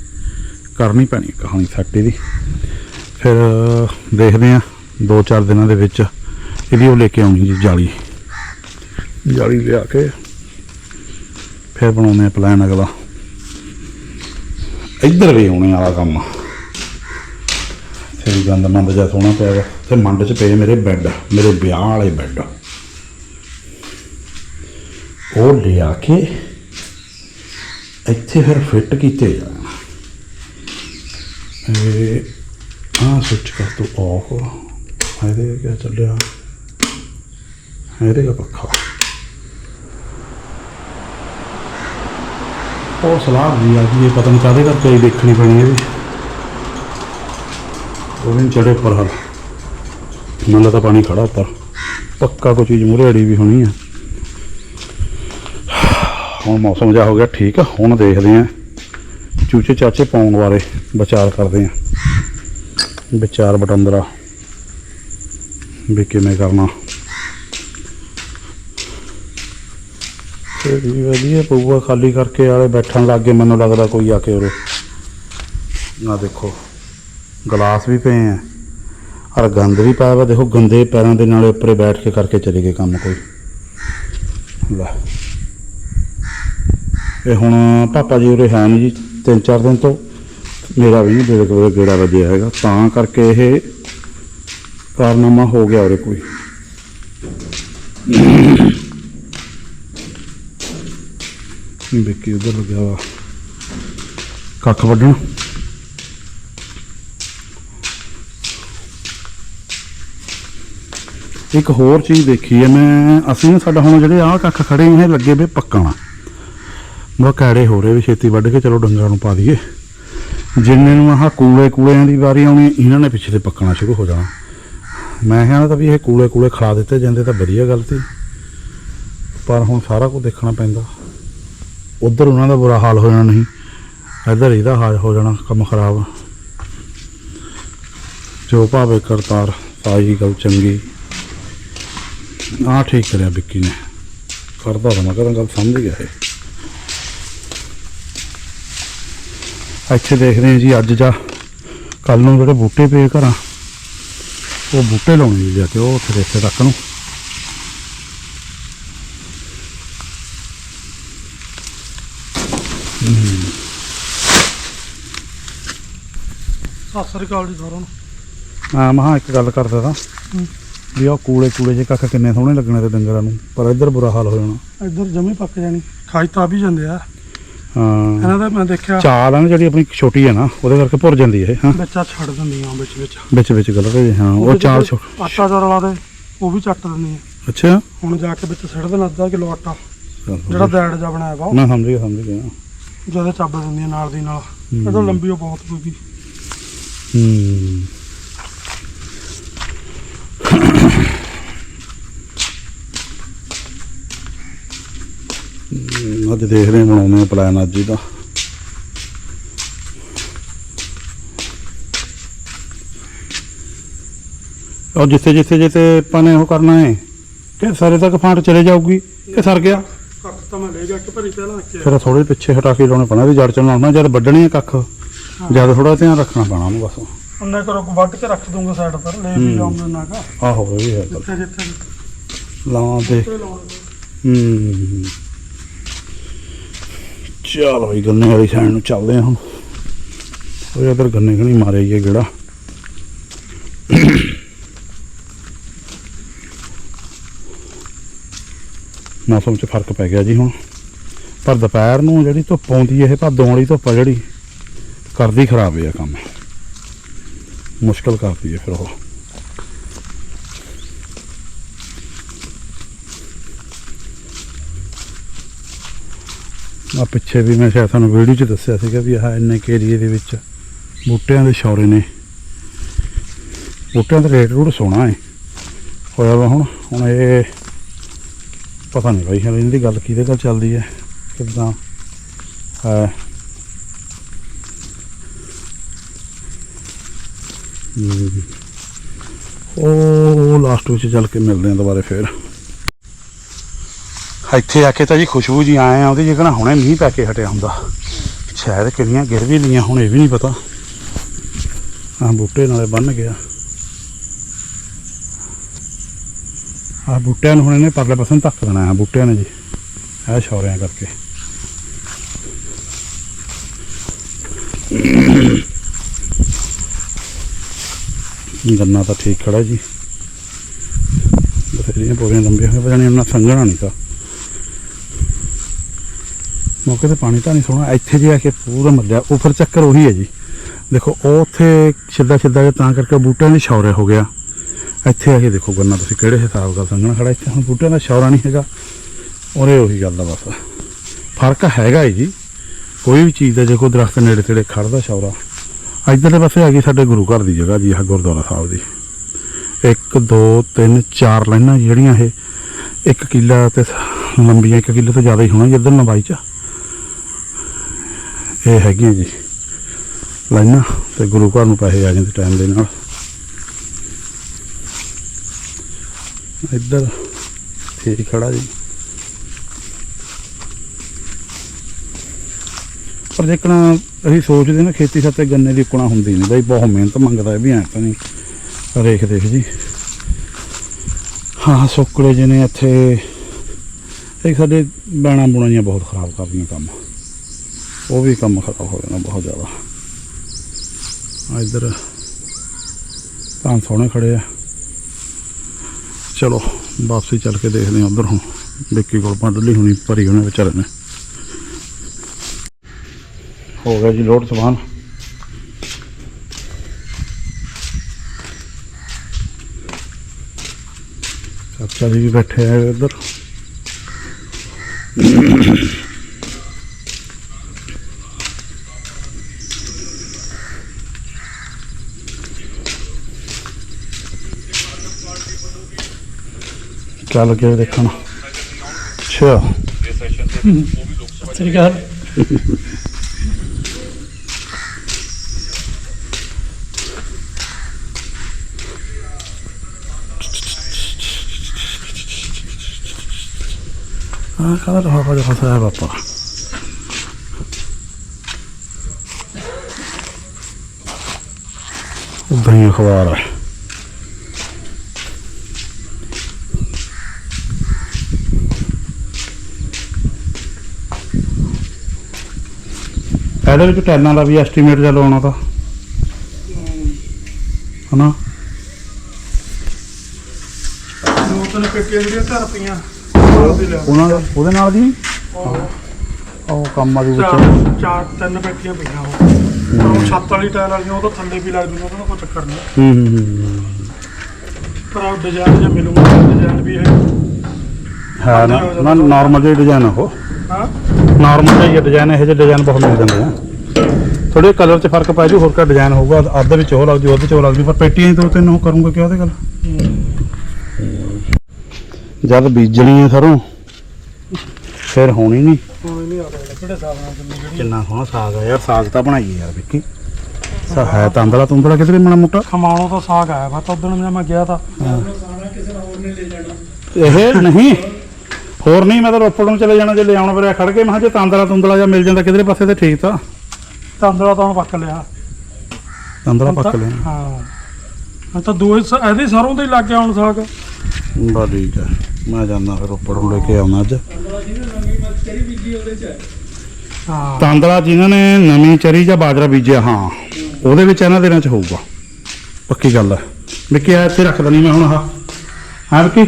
Speaker 1: ਕਰਨੀ ਪੈਣੀ ਕਹਾਣੀ ਸੱਟੀ ਦੀ ਫਿਰ ਦੇਖਦੇ ਆ ਦੋ ਚਾਰ ਦਿਨਾਂ ਦੇ ਵਿੱਚ ਇਹਦੀ ਉਹ ਲੈ ਕੇ ਆਉਣੀ ਜੀ ਜਾਲੀ। ਜਾਲੀ ਲਿਆ ਕੇ ਫਿਰ ਬਣਾਉਂਦੇ ਆ ਪਲਾਨ ਅਗਲਾ। ਇੱਧਰ ਵੀ ਆਉਣੇ ਵਾਲਾ ਕੰਮ। ਫਿਰ ਗੰਦ ਮੰਦ ਜਿਹਾ ਸੋਹਣਾ ਪਿਆ ਵਾ। ਤੇ ਮੰਡ 'ਚ ਪਏ ਮੇਰੇ ਬੈੱਡ ਮੇਰੇ ਵਿਆਹ ਵਾਲੇ ਬੈੱਡ ਉਹ ਲਿਆ ਕੇ ਇੱਥੇ ਫਿਰ ਫਿੱਟ ਕੀਤੇ ਜਾਣ ਇਹ ਆਹ ਸੁੱਚ ਕਰ ਤੂੰ ਆਫ ਇਹਦੇ ਕਿਆ ਚੱਲਿਆ? ਇਹਦੇ ਦਾ ਪੱਖਾ? ਉਹ ਸਲਾਹ ਦੀ ਆ ਜੀ, ਇਹ ਪਤਾ ਨਹੀਂ ਕਾਹਦੇ ਕਰਕੇ ਦੇਖਣੀ ਪੈਣੀ ਇਹ ਵੀ ਚੜੇ ਉੱਪਰ ਹਲ। ਮੈਨੂੰ ਤਾਂ ਪਾਣੀ ਖੜਾ ਉੱਪਰ। ਪੱਕਾ ਕੋਈ ਚੀਜ਼ ਮੂਹਰੇ ਅੜੀ ਵੀ ਹੋਣੀ ਆ। ਹੁਣ ਮੌਸਮ ਜਿਹਾ ਹੋ ਗਿਆ, ਠੀਕ ਆ। ਹੁਣ ਦੇਖਦੇ ਆ, ਚੂਚੇ ਚਾਚੇ ਪਾਉਣ ਬਾਰੇ ਵਿਚਾਰ ਕਰਦੇ ਆ। ਵਿਚਾਰ ਵਟਾਂਦਰਾ ਵੀ ਕਿਵੇਂ ਕਰਨਾ। ਤੇ ਵੀ ਵਧੀਆ ਪਊਆ ਖਾਲੀ ਕਰਕੇ ਵਾਲੇ ਬੈਠਣ ਲੱਗ ਗਏ, ਮੈਨੂੰ ਲੱਗਦਾ ਕੋਈ ਆ ਕੇ ਉਰੇ। ਨਾ ਦੇਖੋ, ਗਲਾਸ ਵੀ ਪਏ ਆ। ਔਰ ਗੰਦ ਵੀ ਪਾਇਆ ਵਾ, ਦੇਖੋ ਗੰਦੇ ਪੈਰਾਂ ਦੇ ਨਾਲੇ ਉੱਪਰੇ ਬੈਠ ਕੇ ਕਰਕੇ ਚਲੇ ਗਏ ਕੰਮ ਕੋਈ। ਲੈ। ਇਹ ਹੁਣ ਪਾਪਾ ਜੀ ਉਰੇ ਹੈ ਨਹੀਂ ਜੀ, ਤਿੰਨ ਚਾਰ ਦਿਨ ਤੋਂ। ਮੇਰਾ ਵੀ ਨਹੀਂ ਮੇਰੇ ਕੋਲ ਗੇੜਾ ਵੱਜਿਆ ਹੈਗਾ, ਤਾਂ ਕਰਕੇ ਇਹ ਕਾਰਨਾਮਾ ਹੋ ਗਿਆ ਉਰੇ ਕੋਈ। ਵਿੱਕੀ ਉਧਰ ਲੱਗਿਆ ਵਾ ਕੱਖ ਵੱਢਣ ਇੱਕ ਹੋਰ ਚੀਜ਼ ਦੇਖੀ ਹੈ ਮੈਂ। ਅਸੀਂ ਨਾ ਸਾਡਾ ਹੁਣ ਜਿਹੜੇ ਆਹ ਕੱਖ ਖੜੇ ਇਹ ਲੱਗੇ ਵੇ ਪੱਕਣਾ। ਮਾ ਕੈੜੇ ਹੋ ਰਹੇ ਵੀ ਛੇਤੀ ਵੱਢ ਕੇ ਚਲੋ ਡੰਗਰਾਂ ਨੂੰ ਪਾ ਦਈਏ। ਜਿੰਨੇ ਨੂੰ ਆਹ ਕੂਲੇ ਕੂਲਿਆਂ ਦੀ ਵਾਰੀ ਆਉਣੀ, ਇਹਨਾਂ ਨੇ ਪਿੱਛੇ ਤੇ ਪੱਕਣਾ ਸ਼ੁਰੂ ਹੋ ਜਾਣਾ। ਮੈਂ ਕਹਿੰਦਾ ਤਾਂ ਵੀ ਇਹ ਕੂਲੇ ਕੂਲੇ ਖਾ ਦਿੱਤੇ, ਜਾਂਦੇ ਤਾਂ ਵਧੀਆ ਗੱਲ ਸੀ। ਪਰ ਹੁਣ ਸਾਰਾ ਕੁਝ ਦੇਖਣਾ ਪੈਂਦਾ। ਉਧਰ ਉਹਨਾਂ ਦਾ ਬੁਰਾ ਹਾਲ ਹੋ ਜਾਣਾ ਨਹੀਂ। ਇੱਧਰ ਇਹਦਾ ਹਾਲ ਹੋ ਜਾਣਾ, ਕੰਮ ਖਰਾਬ। ਜੋ ਭਾਵੇਂ ਕਰਤਾਰ ਸਾਈ ਗੱਲ ਚੰਗੀ। ਆ ਠੀਕ ਕਰਿਆ ਵਿੱਕੀ ਨੇ। ਕਰਦਾ ਤਾਂ ਮੈਂ ਕਹਿੰਦਾ ਗੱਲ ਸਮਝ ਗਿਆ ਇਹ। ਇੱਥੇ ਦੇਖਦੇ ਹਾਂ ਜੀ ਅੱਜ ਜਾਂ ਕੱਲ ਨੂੰ ਜਿਹੜੇ ਬੂਟੇ ਪਏ ਘਰਾਂ, ਉਹ ਬੂਟੇ ਲਾਉਣੇ ਜੀ ਜਾ ਕੇ, ਉਹ ਉੱਥੇ ਰੇਤੇ ਤੱਕ ਨੂੰ।
Speaker 2: ਸਤਿ ਸ੍ਰੀ ਅਕਾਲ ਜੀ ਸਾਰਿਆਂ ਨੂੰ।
Speaker 1: ਹਾਂ ਮਹਾ ਇੱਕ ਗੱਲ ਕਰਦਾ ਤਾਂ ਵੀ ਉਹ ਕੂਲੇ ਕੂਲੇ ਜੇ ਕੱਖ ਕਿੰਨੇ ਸੋਹਣੇ ਲੱਗਣੇ ਤੇ ਡੰਗਰਾਂ ਨੂੰ ਪਰ ਇੱਧਰ ਬੁਰਾ ਹਾਲ ਹੋ ਜਾਣਾ।
Speaker 2: ਇੱਧਰ ਜਮੀ ਪੱਕ ਜਾਣੀ ਖਾਈ ਤਾਂ ਵੀ ਜਾਂਦੇ ਆ।
Speaker 1: ਹਾਂ।
Speaker 2: ਇਹਨਾਂ ਦਾ ਮੈਂ ਦੇਖਿਆ
Speaker 1: ਚਾਲ ਆ ਨਾ ਜਿਹੜੀ ਆਪਣੀ ਛੋਟੀ ਹੈ ਨਾ ਉਹਦੇ ਕਰਕੇ ਭੁਰ ਜਾਂਦੀ ਹੈ ਇਹ ਹਾਂ।
Speaker 2: ਬੱਚਾ ਛੱਡ ਦਿੰਦੀਆਂ ਵਿੱਚ ਵਿੱਚ।
Speaker 1: ਵਿੱਚ ਵਿੱਚ ਗਲਤ ਹੈ ਹਾਂ ਉਹ
Speaker 2: ਉਹਦੇ
Speaker 1: ਚਾਲ
Speaker 2: ਜਿਹੜੇ
Speaker 1: ਛੋ
Speaker 2: ਆਟਾ ਜਰ ਵਾਲਾ ਦੇ ਉਹ ਵੀ ਚੱਟ ਦਿੰਦੀਆਂ
Speaker 1: ਅੱਛਾ।
Speaker 2: ਹੁਣ ਜਾ ਕੇ ਵਿੱਚ ਸਿੱਟ ਦੇਣਾ ਅੱਧਾ ਕਿਲੋ ਆਟਾ।
Speaker 1: ਚੱਲ
Speaker 2: ਜਿਹੜਾ ਦੈੜ ਜਾ ਬਣਾਇਆ ਵਾ
Speaker 1: ਮੈਂ ਸਮਝ ਗਿਆ ਸਮਝ ਗਿਆ।
Speaker 2: ਜਦੋਂ ਚੱਬ ਦਿੰਦੀਆਂ ਨਾਲ ਦੀ ਨਾਲ।
Speaker 1: ਹੂੰ।
Speaker 2: ਇਹਦਾ ਲੰਬੀ ਉਹ ਬਹੁਤ ਵੀ
Speaker 1: ਹੂੰ। ਹਮ, ਅੱਜ ਦੇਖ ਰਹੇ ਹਾਂ ਬਣਾਉਂਦੇ ਹਾਂ ਪਲਾਨ ਅੱਜ ਹੀ ਦਾ ਔਰ ਜਿੱਥੇ ਜਿੱਥੇ ਜਿੱਥੇ ਆਪਾਂ ਨੇ ਉਹ ਕਰਨਾ ਹੈ ਕਿ ਸਾਰੇ ਤੱਕ ਫਾਂਟ ਚਲੇ ਜਾਊਗੀ ਕਿ ਸਰ ਗਿਆ?
Speaker 2: ਕੱਖ ਤਾਂ ਮੈਂ ਲੈ ਗਿਆ ਕਿ ਭਰੀ ਪਹਿਲਾਂ ਰੱਖਿਆ।
Speaker 1: ਫਿਰ ਥੋੜੇ ਪਿੱਛੇ ਹਟਾ ਕੇ ਲਾਉਣੇ ਪੈਣਾ ਵੀ ਜੜ ਚ ਲਾਉਣਾ ਜਦ ਵੱਢਣੀ ਹੈ ਕੱਖ। ਜਦ ਥੋੜਾ ਧਿਆਨ ਰੱਖਣਾ ਪੈਣਾ ਉਹਨੂੰ ਬਸ।
Speaker 2: ਉਹਨੇ ਕਰੋ ਵੱਢ ਕੇ ਰੱਖ ਦੂੰਗਾ ਸਾਈਡ ਪਰ ਲੈ ਵੀ
Speaker 1: ਹੂੰ।
Speaker 2: ਜਾਉਂਗੇ ਨਾ ਕਾ
Speaker 1: ਆਹੋ ਇਹ ਵੀ ਹੈ ਗੱਲ।
Speaker 2: ਜਿੱਥੇ ਜਿੱਥੇ
Speaker 1: ਲਾਵਾਂ ਤੇ।
Speaker 2: ਜਿੱਥੇ ਲਾਉਣੇ
Speaker 1: ਹੂੰ। ਚਲੋ ਵੀ ਗੰਨੇ ਵਾਲੀ ਸਾਈਡ ਨੂੰ ਚੱਲਦੇ ਹਾਂ ਹੁਣ। ਉਹ ਇਧਰ ਗੰਨੇ ਕਣੀ ਮਾਰੇ ਹੀ ਗੇੜਾ। ਮੌਸਮ 'ਚ ਫ਼ਰਕ ਪੈ ਗਿਆ ਜੀ ਹੁਣ। ਪਰ ਦੁਪਹਿਰ ਨੂੰ ਜਿਹੜੀ ਧੁੱਪ ਆਉਂਦੀ ਹੈ ਇਹ ਭਾਦੋਂ ਵਾਲੀ ਧੁੱਪ ਆ ਜਿਹੜੀ। ਕਰਦੀ ਖਰਾਬ ਹੈ ਕੰਮ। ਮੁਸ਼ਕਲ ਕਰਦੀ ਹੈ ਫਿਰ ਉਹ। ਆ ਪਿੱਛੇ ਵੀ ਮੈਂ ਸ਼ਾਇਦ ਤੁਹਾਨੂੰ ਵੀਡੀਓ 'ਚ ਦੱਸਿਆ ਸੀਗਾ ਵੀ ਆਹ ਇੰਨੇ ਕੇ ਏਰੀਏ ਦੇ ਵਿੱਚ ਬੂਟਿਆਂ ਦੇ ਸ਼ੌਰੇ ਨੇ। ਬੂਟਿਆਂ ਦਾ ਰੇਟ ਰੂਟ ਸੋਹਣਾ ਹੈ ਹੋਇਆ ਵਾ ਹੁਣ ਹੁਣ ਇਹ ਪਤਾ ਨਹੀਂ ਭਾਈ ਹਲੇ ਇਹਨਾਂ ਦੀ ਗੱਲ ਕਿਹਦੇ ਨਾਲ ਚੱਲਦੀ ਹੈ ਕਿੱਦਾਂ ਹੈ ਹਮ। ਉਹ ਲਾਸਟ ਵਿੱਚ ਚੱਲ ਕੇ ਮਿਲਦੇ ਆ ਦੁਬਾਰੇ ਫੇਰ। ਇੱਥੇ ਆ ਕੇ ਤਾਂ ਜੀ ਖੁਸ਼ਬੂ ਜੀ ਆਏ ਆ, ਉਹਦੀ ਜਗ੍ਹਾ ਹੁਣੇ ਮੀਂਹ ਪੈ ਕੇ ਹਟਿਆ ਹੁੰਦਾ। ਸ਼ਾਇਦ ਕਿੰਨੀਆਂ ਗਿਰ ਵੀ ਲੀਆਂ ਹੁਣ ਇਹ ਵੀ ਨਹੀਂ ਪਤਾ। ਆ ਬੂਟੇ ਨਾਲੇ ਬੰਨ ਗਿਆ ਆ। ਬੂਟਿਆਂ ਨੂੰ ਹੁਣ ਇਹਨੇ ਪਰਲੇ ਪਾਸੇ ਨੂੰ ਧੱਕ ਦੇਣਾ ਆ ਬੂਟਿਆਂ ਨੇ ਜੀ। ਇਹ ਸ਼ੌਰਿਆਂ ਕਰਕੇ। ਗੰਨਾ ਤਾਂ ਠੀਕ ਖੜਾ ਜੀ। ਬਥੇਰੀਆਂ ਪੌੜੀਆਂ ਲੰਬੀਆਂ ਹੋਈਆਂ, ਪਤਾ ਨਹੀਂ ਉਹਨਾਂ ਸੰਘਣਾ ਨਹੀਂ ਤਾਂ ਮੌਕੇ ਤੇ ਪਾਣੀ ਤਾਂ ਨਹੀਂ ਸੋਹਣਾ, ਇੱਥੇ ਜੇ ਆ ਕੇ ਪੂਰਾ ਮੱਲਿਆ ਉਹ ਫਿਰ ਚੱਕਰ ਉਹੀ ਹੈ ਜੀ। ਦੇਖੋ, ਉਹ ਉੱਥੇ ਸਿੱਧਾ ਸਿੱਧਾ ਜਿਹਾ ਤਾਂ ਕਰਕੇ ਬੂਟਿਆਂ ਦੇ ਸ਼ੌਰੇ ਹੋ ਗਿਆ। ਇੱਥੇ ਆ ਕੇ ਦੇਖੋ ਗੰਨਾ, ਤੁਸੀਂ ਕਿਹੜੇ ਹਿਸਾਬ ਦਾ ਸੰਘਣਾ ਖੜਾ, ਇੱਥੇ ਹੁਣ ਬੂਟਿਆਂ ਦਾ ਸ਼ੌਰਾ ਨਹੀਂ ਹੈਗਾ। ਔਰੇ ਉਹੀ ਗੱਲ ਦਾ ਬਸ। ਫ਼ਰਕ ਹੈਗਾ ਹੀ ਜੀ। ਕੋਈ ਵੀ ਚੀਜ਼ ਦਾ, ਜੇ ਕੋਈ ਦਰਖਤ ਨੇੜੇ ਤੇੜੇ ਖੜਦਾ ਸ਼ੌਰਾ ਇੱਧਰਲੇ ਪਾਸੇ ਆ ਗਈ ਸਾਡੇ ਗੁਰੂ ਘਰ ਦੀ ਜਗ੍ਹਾ ਜੀ, ਆਹ ਗੁਰਦੁਆਰਾ ਸਾਹਿਬ ਦੀ। 1 2 3 4 ਲਾਈਨਾਂ ਜਿਹੜੀਆਂ ਇਹ, ਇੱਕ ਕਿੱਲਾ ਤੇ ਲੰਬੀਆਂ ਇੱਕ ਕਿੱਲੇ ਤੋਂ ਜ਼ਿਆਦਾ ਹੀ ਹੋਣਾ ਜਿੱਧਰ ਲੰਬਾਈ ਚ। ਇਹ ਹੈਗੀਆਂ ਜੀ ਲਾਈਨਾਂ ਤੇ ਗੁਰੂ ਘਰ ਨੂੰ ਪੈਸੇ ਆ ਜਾਂਦੇ ਟਾਈਮ ਦੇ ਨਾਲ। ਇੱਧਰ ਠੀਕ ਖੜਾ ਜੀ। ਪਰ ਜੇਕਣਾ ਅਸੀਂ ਸੋਚਦੇ ਨਾ ਖੇਤੀ ਸਾਤੇ ਗੰਨੇ ਦੀ ਕੁਣਾ ਹੁੰਦੀ ਨਹੀਂ, ਬਈ ਬਹੁਤ ਮਿਹਨਤ ਮੰਗਦਾ ਹੈ ਵੀ ਐਂ ਤਾਂ ਨਹੀਂ। ਰੇਖ ਦੇਖ ਜੀ। ਹਾਂ ਸੁੱਕੜੇ ਜਿਹੇ ਇੱਥੇ, ਇਹ ਸਾਡੇ ਬਾਣਾ ਬੁਣਾ ਜੀਆਂ ਬਹੁਤ ਖਰਾਬ ਕਰਦੀਆਂ ਕੰਮ। ਉਹ ਵੀ ਕੰਮ ਖਰਾਬ ਹੋ ਜਾਣਾ ਬਹੁਤ ਜ਼ਿਆਦਾ। ਆ ਇੱਧਰ ਤਾਂ ਸੋਹਣੇ ਖੜੇ ਆ। ਚਲੋ, ਵਾਪਸੀ ਚੱਲ ਕੇ ਦੇਖਦੇ ਹਾਂ ਉਧਰ। ਹੁਣ ਵਿੱਕੀ ਕੋਲ ਪੰਡਲੀ ਹੁਣੀ, ਭਰੀ ਉਹਨੇ ਵਿਚਾਰੇ ਨੇ। ਹੋ ਗਿਆ ਜੀ ਲੋਡ ਸਮਾਨ। ਚਾਚਾ ਜੀ ਵੀ ਬੈਠੇ ਆ ਇੱਧਰ। ਕਿਆ ਲੱਗਿਆ ਦੇਖਣ। ਅੱਛਾ।
Speaker 2: ਸਤਿ ਸ੍ਰੀ ਅਕਾਲ
Speaker 1: ਹਾਂ ਹੀ ਅਖਬਾਰ ਹੈ ਇਹਦੇ ਵਿੱਚ ਟੈਲਾਂ ਦਾ ਵੀ ਐਸਟੀਮੇਟ ਜਾਂ ਲਾਉਣਾ ਤਾਂ। ਹਨਾ?
Speaker 2: ਦੋ ਤਿੰਨ ਪੇਟੀਆਂ ਜਿਹੜੀਆਂ ਘਰ
Speaker 1: ਉਹਨਾਂ ਦਾ ਉਹਦੇ ਨਾਲ ਦੀ? ਉਹ ਕੰਮ ਆ ਦੀ ਵਿੱਚ।
Speaker 2: ਚਾਰ ਚਾਰ ਤਿੰਨ ਪੇਟੀਆਂ ਪਈਆਂ ਉਹ। ਉਹ ਛੱਤ ਵਾਲੀ ਟਾਇਲ ਵਾਲੀਆਂ ਉਹ ਤਾਂ ਥੱਲੇ ਵੀ ਲੱਗ ਜੂਗਾ ਉਹਦਾ ਕੋਈ ਚੱਕਰ ਨਹੀਂ।
Speaker 1: ਹੂੰ ਹੂੰ, ਹੂੰ
Speaker 2: ਪਰ ਉਹ ਡਿਜ਼ਾਈਨ ਜਿਹਾ ਮਿਲੂਗਾ ਡਿਜ਼ਾਈਨ ਵੀ ਹੈ
Speaker 1: ਹੈ ਨਾ ਨਾ ਨਾਰਮਲ ਜਿਹਾ ਡਿਜ਼ਾਈਨ ਉਹ।
Speaker 2: ਹਾਂ?
Speaker 1: ਨਾਰਮਲ ਜਿਹਾ ਡਿਜ਼ਾਈਨ ਇਹੋ ਜਿਹੇ ਡਿਜ਼ਾਈਨ ਬਹੁਤ ਮਿਲ ਜਾਂਦੇ ਆ। ਥੋੜੇ ਕਲਰ 'ਚ ਫ਼ਰਕ ਪੈ ਜੂ ਹੋਰ ਕਾ ਡਿਜ਼ਾਈਨ ਹੋਊਗਾ ਅੱਧ ਵਿੱਚ ਉਹ ਲੱਗ ਜੂ ਅੱਧ 'ਚ ਉਹ ਲੱਗ ਜੂ ਪਰ ਪੇਟੀਆਂ ਹੀ ਦੋ ਤਿੰਨ ਉਹ ਕਰੂੰਗਾ ਕਿ ਉਹਦੇ ਗੱਲ ਜਦ ਬੀਜਣੀ ਹੈ ਸਰੋਂ ਫਿਰ ਹੋਣੀ ਨਹੀਂ।
Speaker 2: ਹੁਣ ਨਹੀਂ ਆ ਰਿਹਾ ਕਿਹੜੇ ਹਿਸਾਬ ਨਾਲ ਕਿੰਨੀ ਜਿਹੜੀ
Speaker 1: ਕਿੰਨਾ ਸੋਹਣਾ ਸਾਗ ਆ ਯਾਰ ਸਾਗ ਤਾਂ ਬਣਾਈਏ ਯਾਰ ਵਿੱਕੀ। ਸਾ ਹੈ ਤੰਦਲਾ ਤੁੰਦਲਾ ਕਿਧਰੇ ਮਣਾ ਮੋਟਾ।
Speaker 2: ਖਮਾਣੋਂ ਤਾਂ ਸਾਗ ਆਇਆ ਵਾ ਤਾਂ ਉਦੋਂ ਮੈਂ ਗਿਆ ਤਾਂ।
Speaker 1: ਇਹ ਨਹੀਂ ਹੋਰ ਨਹੀਂ ਮੈਂ ਤਾਂ ਰੋਪੜ ਨੂੰ ਚਲੇ ਜਾਣਾ ਜੇ ਲਿਆਉਣਾ ਪਿਆ ਖੜ ਕੇ ਮੈਂ ਕਿਹਾ ਜੇ ਤਾਂਦਲਾ ਤੁੰਦਲਾ ਜਾਂ ਮਿਲ ਜਾਂਦਾ ਕਿਧਰੇ ਪਾਸੇ ਤੇ ਠੀਕ ਤਾਂ।
Speaker 2: ਤਾਂਦਲਾ ਤਾਂ ਹੁਣ ਪੱਕ ਲਿਆ।
Speaker 1: ਤਾਂਦਲਾ ਪੱਕ ਲਿਆ।
Speaker 2: ਹਾਂ। ਤਾਂ ਦੋ ਇਹਦੇ ਸਰੋਂ ਦੇ ਲੱਗ ਗਿਆ ਹੁਣ ਸਾਗ।
Speaker 1: ਬਾ ਠੀਕ ਹੈ। ਮੈਂ ਜਾਂਦਾ ਫਿਰ ਰੋਪੜ ਨੂੰ ਲੈ ਕੇ ਆਉਣਾ ਅੱਜ। ਤਾਂਦਲਾ ਜਿਨ੍ਹਾਂ ਨੇ ਨਵੀਂ ਚਰੀ ਜਾਂ ਬਾਜਰਾ ਬੀਜਿਆ ਹਾਂ ਉਹਦੇ ਵਿੱਚ ਇਹਨਾਂ ਦਿਨਾਂ ਚ ਹੋਊਗਾ। ਪੱਕੀ ਗੱਲ ਹੈ। ਵਿੱਕੀ ਆ ਇੱਥੇ ਰੱਖਦਾ ਨਹੀਂ ਮੈਂ ਹੁਣ ਆਹ। ਹਾਂ ਵਿੱਕੀ?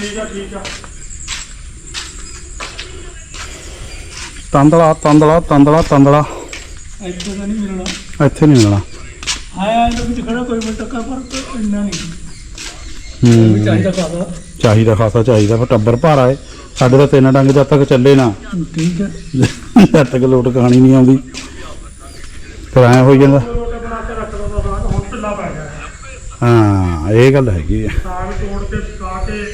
Speaker 2: ਠੀਕ ਆ ਠੀਕ ਆ।
Speaker 1: ਤਾਂਦਲਾ ਤਾਂਦਲਾ ਤਾਂਦਲਾ ਤਾਂਦਲਾ।
Speaker 2: ਇੱਥੇ ਨਹੀਂ ਮਿਲਣਾ।
Speaker 1: ਇੱਥੇ ਨਹੀਂ ਮਿਲਣਾ।
Speaker 2: ਆਇਆ ਇਹਦੇ ਵਿੱਚ ਖੜਾ ਕੋਈ ਮਿੰਟ ਕਾ ਪਰ ਇੰਨਾ ਨਹੀਂ।
Speaker 1: ਹੂੰ।
Speaker 2: ਚਾਹੀਦਾ ਖਾਦਾ
Speaker 1: ਚਾਹੀਦਾ ਖਾਸਾ ਚਾਹੀਦਾ। ਪਰ ਟੱਬਰ ਭਾਰਾ ਏ। ਸਾਡੇ ਤਾਂ ਤਿੰਨ ਡੰਗ ਜਦ ਤੱਕ ਚੱਲੇ ਨਾ।
Speaker 2: ਠੀਕ ਹੈ।
Speaker 1: ਜਦ ਤੱਕ ਲੋਟ ਕਹਾਣੀ ਨਹੀਂ ਆਉਂਦੀ। ਫਿਰ ਐ ਹੋ ਜਾਂਦਾ।
Speaker 2: ਰੋਟੇ ਬਣਾ ਕੇ ਰੱਖ ਦਿੰਦਾ ਸਾਗ ਹੁਣ ਢਿੱਲਾ ਪੈ ਗਿਆ
Speaker 1: ਹਾਂ ਇਹ ਗੱਲ ਹੈਗੀ ਆ।
Speaker 2: ਸਾਗ ਤੋੜ ਕੇ ਸੁਕਾ ਕੇ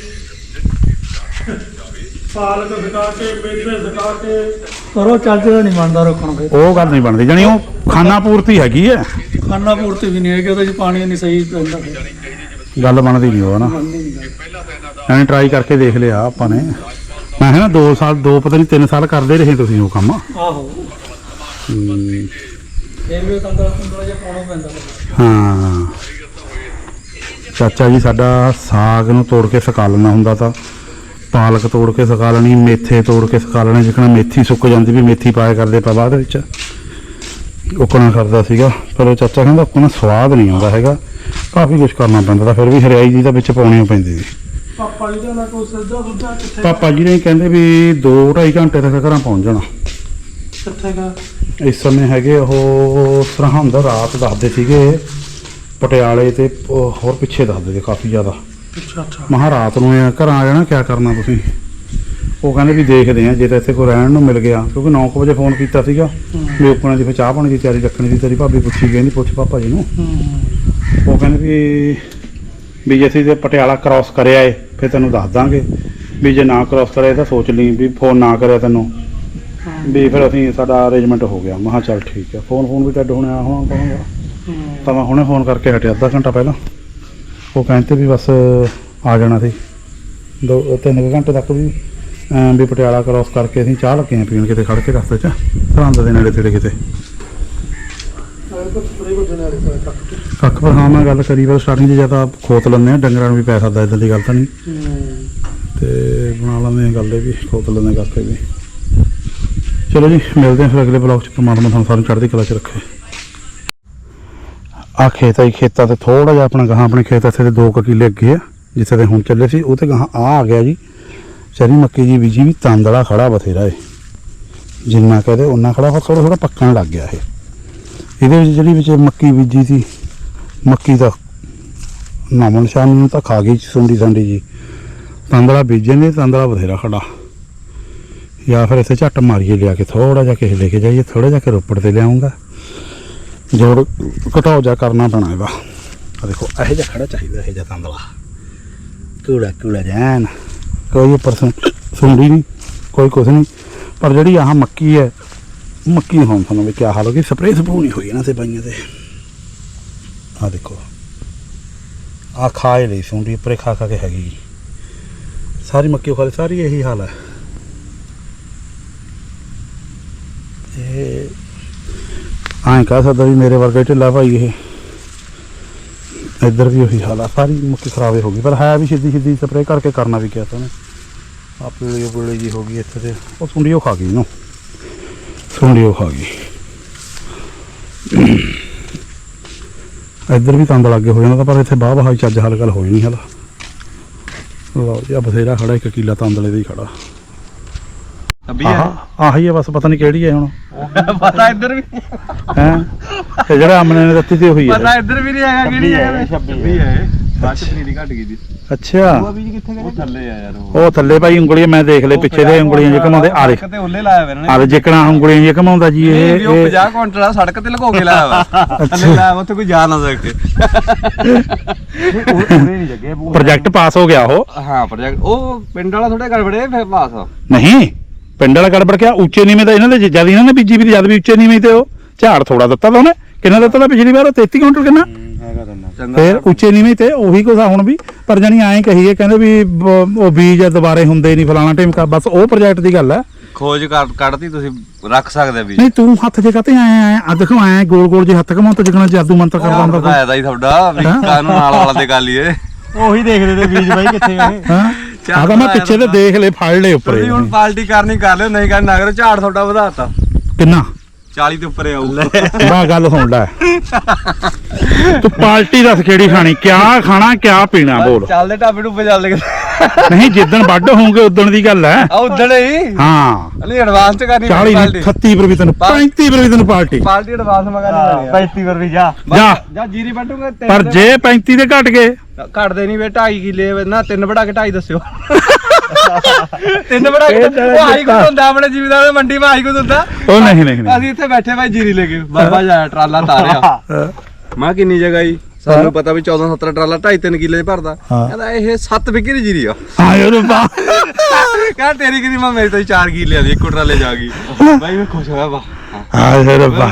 Speaker 2: ਪਾਲਕ ਸੁਕਾ ਕੇ ਮੇਥੇ ਸੁਕਾ ਕੇ ਕਰੋ ਚੱਜ ਦਾ ਨਹੀਂ ਬਣਦਾ ਰੱਖਣ ਫਿਰ
Speaker 1: ਉਹ ਗੱਲ ਨਹੀਂ ਬਣਦੀ। ਜਾਣੀ ਉਹ ਖਾਣਾ ਪੂਰਤੀ ਹੈਗੀ ਐ
Speaker 2: ਖਾਣਾ ਪੂਰਤੀ ਵੀ ਨਹੀਂ ਹੈ ਕਿ ਉਹਦੇ ਚ ਪਾਣੀ ਨਹੀਂ ਸਹੀ ਪੈਂਦਾ। ਫਿਰ
Speaker 1: ਗੱਲ ਬਣਦੀ ਨਹੀਂ ਉਹ ਨਾ। ਐਂ ਟਰਾਈ ਕਰਕੇ ਦੇਖ ਲਿਆ ਆਪਾਂ ਨੇ। ਮੈਂ ਕਿਹਾ ਨਾ 2 ਸਾਲ 2 ਪਤਾ ਨਹੀਂ 3 ਸਾਲ ਕਰਦੇ ਰਹੇ ਤੁਸੀਂ ਉਹ ਕੰਮ।
Speaker 2: ਆਹੋ।
Speaker 1: ਹੂੰ,
Speaker 2: ਜਿਹਾ ਪਾਉਣਾ ਪੈਂਦਾ।
Speaker 1: ਹਾਂ। ਚਾਚਾ ਜੀ ਸਾਡਾ ਸਾਗ ਨੂੰ ਤੋੜ ਕੇ ਸੁਕਾ ਲੈਣਾ ਹੁੰਦਾ ਤਾਂ। ਪਾਲਕ ਤੋੜ ਕੇ ਸੁਕਾ ਲੈਣੀ ਮੇਥੇ ਤੋੜ ਕੇ ਸੁਕਾ ਲੈਣੇ ਜਿਕਣਾ ਮੇਥੀ ਸੁੱਕ ਜਾਂਦੀ ਵੀ ਮੇਥੀ ਪਾਇਆ ਕਰਦੇ ਪਾ ਬਾਅਦ ਵਿੱਚ। ਉਕਣਾ ਕਰਦਾ ਸੀਗਾ ਪਰ ਉਹ ਚਾਚਾ ਕਹਿੰਦਾ ਉਕਣਾ ਸਵਾਦ ਨਹੀਂ ਆਉਂਦਾ ਹੈਗਾ। ਕਾਫੀ ਕੁਝ ਕਰਨਾ ਪੈਂਦਾ ਤਾਂ ਫਿਰ ਵੀ ਹਰਿਆਈ ਜੀ ਤਾਂ ਵਿੱਚ ਪਾਉਣੀ ਪੈਂਦੀ ਸੀ
Speaker 2: ਪਾਪਾ ਜੀ ਦਾ ਨਾ ਕੋਈ ਸਿੱਧਾ ਸੁੱਧਾ ਕਿੱਥੇ
Speaker 1: ਪਾਪਾ ਜੀ ਨੇ ਕਹਿੰਦੇ ਵੀ 2.5 ਘੰਟੇ ਤੱਕ ਘਰਾਂ ਪਹੁੰਚ ਜਾਣਾ। ਇਸ ਸਮੇਂ ਹੈਗੇ ਉਹ ਸਰਹੰਦ ਰਾਤ ਦੱਸਦੇ ਸੀਗੇ। ਪਟਿਆਲੇ ਤੇ ਹੋਰ ਪਿੱਛੇ ਦੱਸਦੇ ਕਾਫੀ ਜ਼ਿਆਦਾ।
Speaker 2: ਅੱਛਾ ਅੱਛਾ।
Speaker 1: ਮਹਾ ਰਾਤ ਨੂੰ ਘਰਾਂ ਆ ਜਾਣਾ ਕਿਆ ਕਰਨਾ ਤੁਸੀਂ? ਉਹ ਕਹਿੰਦੇ ਵੀ ਦੇਖਦੇ ਆ ਜੇ ਤਾਂ ਇੱਥੇ ਕੋਈ ਰਹਿਣ ਨੂੰ ਮਿਲ ਗਿਆ। ਕਿਉਂਕਿ 9 ਵਜੇ ਫੋਨ ਕੀਤਾ ਸੀਗਾ। ਵੀ ਉੱਪਰਾਂ ਦੀ ਫਿਰ ਚਾਹ ਪਾਣੀ ਦੀ ਤਿਆਰੀ ਰੱਖਣੀ ਸੀ ਤੇਰੀ ਭਾਬੀ ਪੁੱਛੀ ਗਈ ਨਹੀਂ ਪੁੱਛ ਪਾਪਾ ਜੀ ਨੂੰ। ਉਹ ਕਹਿੰਦੇ ਵੀ ਵੀ ਜੇ ਅਸੀਂ ਤੇ ਪਟਿਆਲਾ ਕ੍ਰਾਸ ਕਰਿਆ ਏ ਫਿਰ ਤੈਨੂੰ ਦੱਸ ਦਾਂਗੇ। ਵੀ ਜੇ ਨਾ ਕ੍ਰਾਸ ਕਰਿਆ ਤਾਂ ਸੋਚ ਲਈ ਵੀ ਫੋਨ ਨਾ ਕਰਿਆ ਤੈਨੂੰ। ਵੀ ਫਿਰ ਅਸੀਂ ਸਾਡਾ ਅਰੇਂਜਮੈਂਟ ਹੋ ਗਿਆ। ਮਹਾ ਚੱਲ ਠੀਕ ਹੈ। ਫੋਨ ਫੋਨ ਵੀ ਟੱਡ ਹੋਣਾ ਹੋਣਾ ਕਹਾਂਗਾ ਤਾਂ ਮੈਂ ਹੁਣੇ ਫੋਨ ਕਰਕੇ ਹਟਿਆ ਅੱਧਾ ਘੰਟਾ ਪਹਿਲਾਂ। ਉਹ ਕਹਿੰਦੇ ਵੀ ਬਸ ਆ ਜਾਣਾ ਸੀ। ਦੋ ਤਿੰਨ ਘੰਟੇ ਤੱਕ ਵੀ ਵੀ ਪਟਿਆਲਾ ਕ੍ਰਾਸ ਕਰਕੇ ਅਸੀਂ ਚਾਹ ਲੱਗੇ ਆ ਪੀਣ ਕਿਤੇ ਖੜ ਕੇ ਰਸਤੇ 'ਚ ਸਰਹੰਦ ਦੇ ਨੇੜੇ ਤੇੜੇ ਕਿਤੇ। ਕੱਖ ਪਰ ਹਾਂ ਮੈਂ ਗੱਲ ਕਰੀ ਪਰ ਸਟਾਰਟਿੰਗ 'ਚ ਜ਼ਿਆਦਾ ਖੋਤ ਲੈਂਦੇ ਆ ਡੰਗਰਾਂ ਨੂੰ ਵੀ ਪੈ ਸਕਦਾ ਇਦਾਂ ਦੀ ਗੱਲ ਤਾਂ ਨਹੀਂ। ਤੇ ਬਣਾ ਲੈਂਦੇ ਆ ਗੱਲ ਇਹ ਵੀ ਖੋਤ ਲੈਂਦੇ ਕੱਖ ਵੀ। ਚਲੋ ਜੀ ਮਿਲਦੇ ਆ ਫਿਰ ਅਗਲੇ ਬਲੌਗ 'ਚ ਪਰਮਾਤਮਾ ਤੁਹਾਨੂੰ ਸਾਰਿਆਂ ਨੂੰ ਚੜ੍ਹਦੀ ਕਲਾ 'ਚ ਰੱਖੇ। ਆ ਖੇਤ ਆ ਜੀ, ਖੇਤਾਂ ਤੇ ਥੋੜਾ ਜਿਹਾ ਆਪਣਾ ਗਾਹਾਂ ਆਪਣੇ ਖੇਤ ਇੱਥੇ ਤੇ 2 ਕਿੱਲੇ ਅੱਗੇ ਆ ਜਿੱਥੇ ਤੇ ਹੁਣ ਚੱਲੇ ਸੀ ਉਹ ਤੇ ਗਾਹਾਂ ਆ ਆ ਗਿਆ ਜੀ। ਚਰੀ ਮੱਕੀ ਜੀ ਬੀਜੀ ਵੀ ਤਾਂਦਲਾ ਖੜਾ ਬਥੇਰਾ ਏ। ਜਿੰਨਾ ਕਹਦੇ ਉਹਨਾਂ ਖੜਾ ਪਰ ਥੋੜਾ ਥੋੜਾ ਪੱਕਣ ਲੱਗ ਗਿਆ ਇਹ। ਇਹਦੇ ਵਿੱਚ ਜਿਹੜੀ ਵਿੱਚ ਮੱਕੀ ਬੀਜੀ ਸੀ, ਮੱਕੀ ਦਾ ਨਾਮੋ ਨਿਸ਼ਾਨ ਨੂੰ ਤਾਂ ਖਾ ਗਈ ਸੁੰਡੀ ਸੰਡੀ ਜੀ। ਤਾਂਦਲਾ ਬੀਜੇ ਨੇ, ਤਾਂਦਲਾ ਬਥੇਰਾ ਖੜਾ। ਜਾਂ ਫਿਰ ਇੱਥੇ ਝੱਟ ਮਾਰੀਏ ਲਿਆ ਕੇ ਥੋੜਾ ਜਿਹਾ ਕਿਸੇ ਲੈ ਕੇ ਜਾਈਏ ਥੋੜਾ ਜਿਹਾ ਕੇ ਰੋਪੜ ਤੇ ਲਿਆਉਂਗਾ। ਜੋੜ ਘਟਾਓ ਜਾ ਕਰਨਾ ਪੈਣਾ ਇਹਦਾ। ਆ ਦੇਖੋ, ਇਹੋ ਜਿਹਾ ਖੜਾ ਚਾਹੀਦਾ, ਇਹ ਜਿਹਾ ਤਾਂਦਲਾ। ਕੂੜਾ ਕੂੜਾ ਜਾਨ ਕੋਈ ਪਰਸਨ ਸੁੰਡੀ ਨਹੀਂ, ਕੋਈ ਕੁਝ ਨਹੀਂ। ਪਰ ਜਿਹੜੀ ਆਹ ਮੱਕੀ ਹੈ, ਮੱਕੀ ਹੋਂ ਤੁਹਾਨੂੰ ਵੀ ਕੀ ਹਾਲ ਹੋ ਗਈ, ਸਪਰੇਅ ਸਪਰੂ ਨਹੀਂ ਹੋਈ ਇਹਨਾਂ ਤੇ ਬਾਈਆਂ ਤੇ। ਆ ਦੇਖੋ ਆ ਖਾਏ ਲਈ ਸੁੰਡੀ ਪਰੇ ਖਾ ਖਾ ਕੇ ਹੈਗੀ। ਸਾਰੀ ਮੱਕੀ ਖਾਲੀ ਸਾਰੀ ਇਹੀ ਹਾਲ ਹੈ। ਇਹ ਆਂ ਕਹ ਸਕਦਾ ਵੀ ਮੇਰੇ ਵਰਗੇ ਢਿੱਲਾ ਭਾਈ ਇਹ, ਇੱਧਰ ਵੀ ਉਹੀ ਹਾਲ ਆ। ਸਾਰੀ ਮੁੱਕੀ ਖਰਾਬ ਹੋ ਗਈ, ਪਰ ਹੈ ਵੀ ਸਿੱਧੀ ਸਿੱਧੀ ਸਪਰੇਅ ਕਰਕੇ ਕਰਨਾ ਵੀ ਕਿਹਾ ਤਾਂ ਨੇ ਆ ਪੀਲੀ ਪੀਲੀ ਜੀ ਹੋ ਗਈ ਇੱਥੇ ਤੇ। ਉਹ ਸੁੰਡੀਓ ਖਾ ਗਈ ਇਹਨੂੰ। ਸੁੰਡੀਓ ਖਾ ਗਈ। ਇੱਧਰ ਵੀ ਤੰਦ ਲੱਗੇ ਹੋ ਜਾਂਦਾ ਤਾਂ ਪਰ ਇੱਥੇ ਬਾਹ ਬਾਹ ਚੱਜ ਹਲ ਗੱਲ ਹੋਈ ਨਹੀਂ ਹਲਾ। ਲਓ ਜੀ ਆ ਬਥੇਰਾ ਖੜਾ ਇੱਕ ਕਿੱਲਾ ਤੰਦਲੇ ਦਾ ਹੀ ਖੜਾ।
Speaker 4: ਅੱਬੀ
Speaker 1: ਆਹ ਆਹੀ ਹੈ ਬਸ ਪਤਾ ਨਹੀਂ ਕਿਹੜੀ ਹੈ ਹੁਣ।
Speaker 4: ਪਤਾ ਇੱਧਰ ਵੀ?
Speaker 1: ਹੈ? ਜਿਹੜਾ ਅਮਨੇ ਨੇ ਦਿੱਤੀ ਸੀ ਉਹੀ ਹੈ
Speaker 4: ਪਤਾ ਇੱਧਰ ਵੀ ਨਹੀਂ ਹੈਗਾ ਕਿਹੜੀ ਹੈ 26 ਹੈ। ਬਾਅਦ ਚ ਪਨੀਰੀ ਘਟ ਗਈ ਦੀ।
Speaker 1: ਅੱਛਾ।
Speaker 4: ਉਹ ਬੀਜ ਕਿੱਥੇ ਗਏ? ਉਹ ਥੱਲੇ ਆ ਯਾਰ ਉਹ।
Speaker 1: ਉਹ ਥੱਲੇ ਭਾਈ ਉਂਗਲੀਆਂ ਮੈਂ ਦੇਖ ਲਏ ਪਿੱਛੇ ਦੇ ਉਂਗਲੀਆਂ ਜੇ ਘਮਾਉਂਦੇ। ਆ ਦੇ
Speaker 4: ਤੇ ਉੱਲੇ ਲਾਇਆ ਵੇ ਇਹਨਾਂ
Speaker 1: ਆ ਦੇ ਜਿਕਣਾ ਉਂਗਲੀਆਂ ਜੇ ਘਮਾਉਂਦਾ ਜੀ
Speaker 4: ਨੇ
Speaker 1: ਇਹ
Speaker 4: ਵੀ ਉਹ
Speaker 1: ਇਹ।
Speaker 4: 50 ਕੁਇੰਟਲ ਆ ਸੜਕ ਤੇ ਲੁਕੋ ਕੇ ਲਾਇਆ ਵਾ। ਥੱਲੇ ਲਾਇਆ ਵਾ, ਉੱਥੇ ਕੋਈ ਜਾ ਨਾ ਸਕੇ। ਉਹ ਨਹੀਂ ਜੱਗੇ
Speaker 1: ਪ੍ਰੋਜੈਕਟ ਪਾਸ ਹੋ ਗਿਆ ਉਹ।
Speaker 4: ਹਾਂ ਪ੍ਰੋਜੈਕਟ ਉਹ ਪਿੰਡ ਵਾਲਾ ਥੋੜਾ ਗੜਬੜੇ ਫਿਰ ਪਾਸ
Speaker 1: ਨਹੀਂ ਪਿੰਡ ਵਾਲਾ ਗੜਬੜ ਗਿਆ ਉੱਚੇ ਨੀਵੇਂ ਦਾ ਇਹਨਾਂ ਦੇ ਜਦ ਇਹਨਾਂ ਨੇ ਬੀਜੀ ਵੀ ਜਦ ਵੀ ਉੱਚੇ ਨੀਵੇਂ ਤੇ ਉਹ ਝਾੜ ਥੋੜਾ ਦਿੱਤਾ ਤਾਂ ਉਹਨੇ। ਕਿੰਨਾ ਦਿੱਤਾ ਤਾਂ ਪਿਛਲੀ ਵਾਰ? ਉਹ 33 ਕੁਇੰਟਲ ਕਿੰਨਾ?
Speaker 4: ਹੈਗਾ
Speaker 1: ਫਿਰ ਉੱਚੇ ਨੀਵੇਂ ਤੇ ਉਹੀ ਆ ਹੁਣ ਵੀ ਪਰ ਜਾਨੀ ਐਂ ਕਹੀਏ ਕਹਿੰਦੇ ਵੀ ਬ- ਉਹ ਬੀਜ ਦੁਬਾਰੇ ਹੁੰਦੇ ਨਹੀਂ ਫਲਾਣਾ ਟਾਈਮ ਬਸ ਉਹ ਪ੍ਰੋਜੈਕਟ ਦੀ ਗੱਲ ਹੈ।
Speaker 4: ਖੋਜ ਕਰ ਕੱਢਤੀ ਤੁਸੀਂ ਰੱਖ ਸਕਦੇ ਵੀ।
Speaker 1: ਨਹੀਂ ਤੂੰ ਹੱਥ ਜੇ ਕਾਤੇ ਆਏ ਆਏ ਆ ਦੇਖੋ ਆਏ ਗੋਲ ਗੋਲ ਜੇ ਹੱਥ ਘਮਾਉਂ ਤਾਂ ਜਿਕਣਾ ਜਾਦੂ ਮੰਤਰ ਕਰਦਾ ਹੁੰਦਾ ਕੋਈ।
Speaker 4: ਦਾ ਹੀ ਤੁਹਾਡਾ ਵੀ
Speaker 1: ਹਾਂ।
Speaker 4: ਕਾਨੂੰ ਨਾਲ ਵਾਲਾ ਤੇ ਗੱਲ ਹੀ ਏ
Speaker 5: ਉਹੀ ਦੇਖਦੇ ਤੇ ਬੀਜ ਬਾਈ ਕਿੱਥੇ ਗਏ
Speaker 1: ਹਾਂ? ਆ ਤਾਂ ਮੈਂ ਪਿੱਛੇ ਤੇ ਦੇਖ ਲੈ ਫੜ ਲੈ ਉੱਪਰ
Speaker 4: ਤੁਸੀਂ ਹੁਣ ਪਾਰਟੀ ਕਰਨੀ ਕਰ ਲਿਓ ਨਹੀਂ ਕਰਨੀ ਨਾ ਕਰੋ ਝਾੜ ਤੁਹਾਡਾ ਵਧਾਤਾ।
Speaker 1: ਕਿੰਨਾ?
Speaker 4: 40 ਦੇ ਉੱਪਰ ਆਊ।
Speaker 1: ਬਾ ਗੱਲ ਸੁਣ ਲੈ। ਤੂੰ ਪਾਰਟੀ ਦੱਸ ਕਿਹੜੀ ਖਾਣੀ? ਕਿਆ ਖਾਣਾ ਕਿਆ ਪੀਣਾ? ਬੋਲ।
Speaker 4: ਚੱਲਦੇ ਢਾਬੇ ਡੁੱਬੇ ਚੱਲਦੇ
Speaker 1: ਨਹੀਂ ਜਿੱਦਣ ਵੱਡ ਹੋਣਗੇ ਉਦਣ ਦੀ ਗੱਲ ਹੈ।
Speaker 4: ਆ ਉਦਣ ਹੀ?
Speaker 1: ਹਾਂ।
Speaker 4: ਅਲੀ ਐਡਵਾਂਸ ਚ ਕਰਨੀ
Speaker 1: 40
Speaker 4: ਪਾਰਟੀ।
Speaker 1: 38 ਪਰ ਵੀ ਤੈਨੂੰ 35 ਪਰ ਵੀ ਤੈਨੂੰ ਪਾਰਟੀ।
Speaker 4: ਪਾਰਟੀ ਐਡਵਾਂਸ ਮੰਗਾਣੀ
Speaker 5: 35 ਪਰ ਵੀ ਜਾ।
Speaker 1: ਜਾ।
Speaker 4: ਜਾ ਜੀਰੀ ਵੱਟੂਗਾ
Speaker 1: ਪਰ ਜੇ 35 ਦੇ ਘਟ ਗਏ।
Speaker 4: ਘਟਦੇ ਨਹੀਂ ਵੇ 2.5 ਕਿੱਲੇ ਨਾ ਤਿੰਨ ਵੜਾ ਕੇ 2.5 ਦੱਸਿਓ। ਤਿੰਨ
Speaker 1: ਇਹ ਤਾਂ
Speaker 4: ਉਹ ਆਈ ਕੋ ਹੁੰਦਾ ਆਪਣੇ ਜ਼ਿਮੀਦਾਰ ਮੰਡੀ ਮਾ ਆਈ ਕੋ ਹੁੰਦਾ।
Speaker 1: ਉਹ ਨਹੀਂ ਨਹੀਂ ਨਹੀਂ।
Speaker 4: ਅਸੀਂ ਇੱਥੇ ਬੈਠੇ ਭਾਈ ਜੀਰੀ ਲੈ ਕੇ ਬਾਬਾ ਜਾਇਆ ਟਰਾਲਾ ਤਾਰਿਆ।
Speaker 1: ਹਾਂ।
Speaker 4: ਮੈਂ ਕਿੰਨੀ ਜਗ੍ਹਾ ਹੀ ਸਾਨੂੰ ਪਤਾ ਵੀ 14 17 ਟਰਾਲਾ 2.5 3 ਕਿੱਲੇ ਚ ਭਰਦਾ।
Speaker 1: ਹਾਂ।
Speaker 4: ਕਹਿੰਦਾ ਇਹ 7 ਵਿਗੇ ਦੀ ਜੀਰੀ ਆ।
Speaker 1: ਆਇਓ ਰੱਬਾ
Speaker 4: ਕਹਿੰਦਾ ਤੇਰੀ ਕਿੰਨੀ ਮੈਂ ਮੇਰੀ ਤਾਂ 4 ਕਿੱਲੇ ਦੀ ਇੱਕੋ ਟਰਾਲੇ ਜਾ ਗਈ। ਬਾਈ ਮੈਂ ਖੁਸ਼ ਹੋਇਆ ਵਾ
Speaker 1: ਆਇਓ ਰੱਬਾ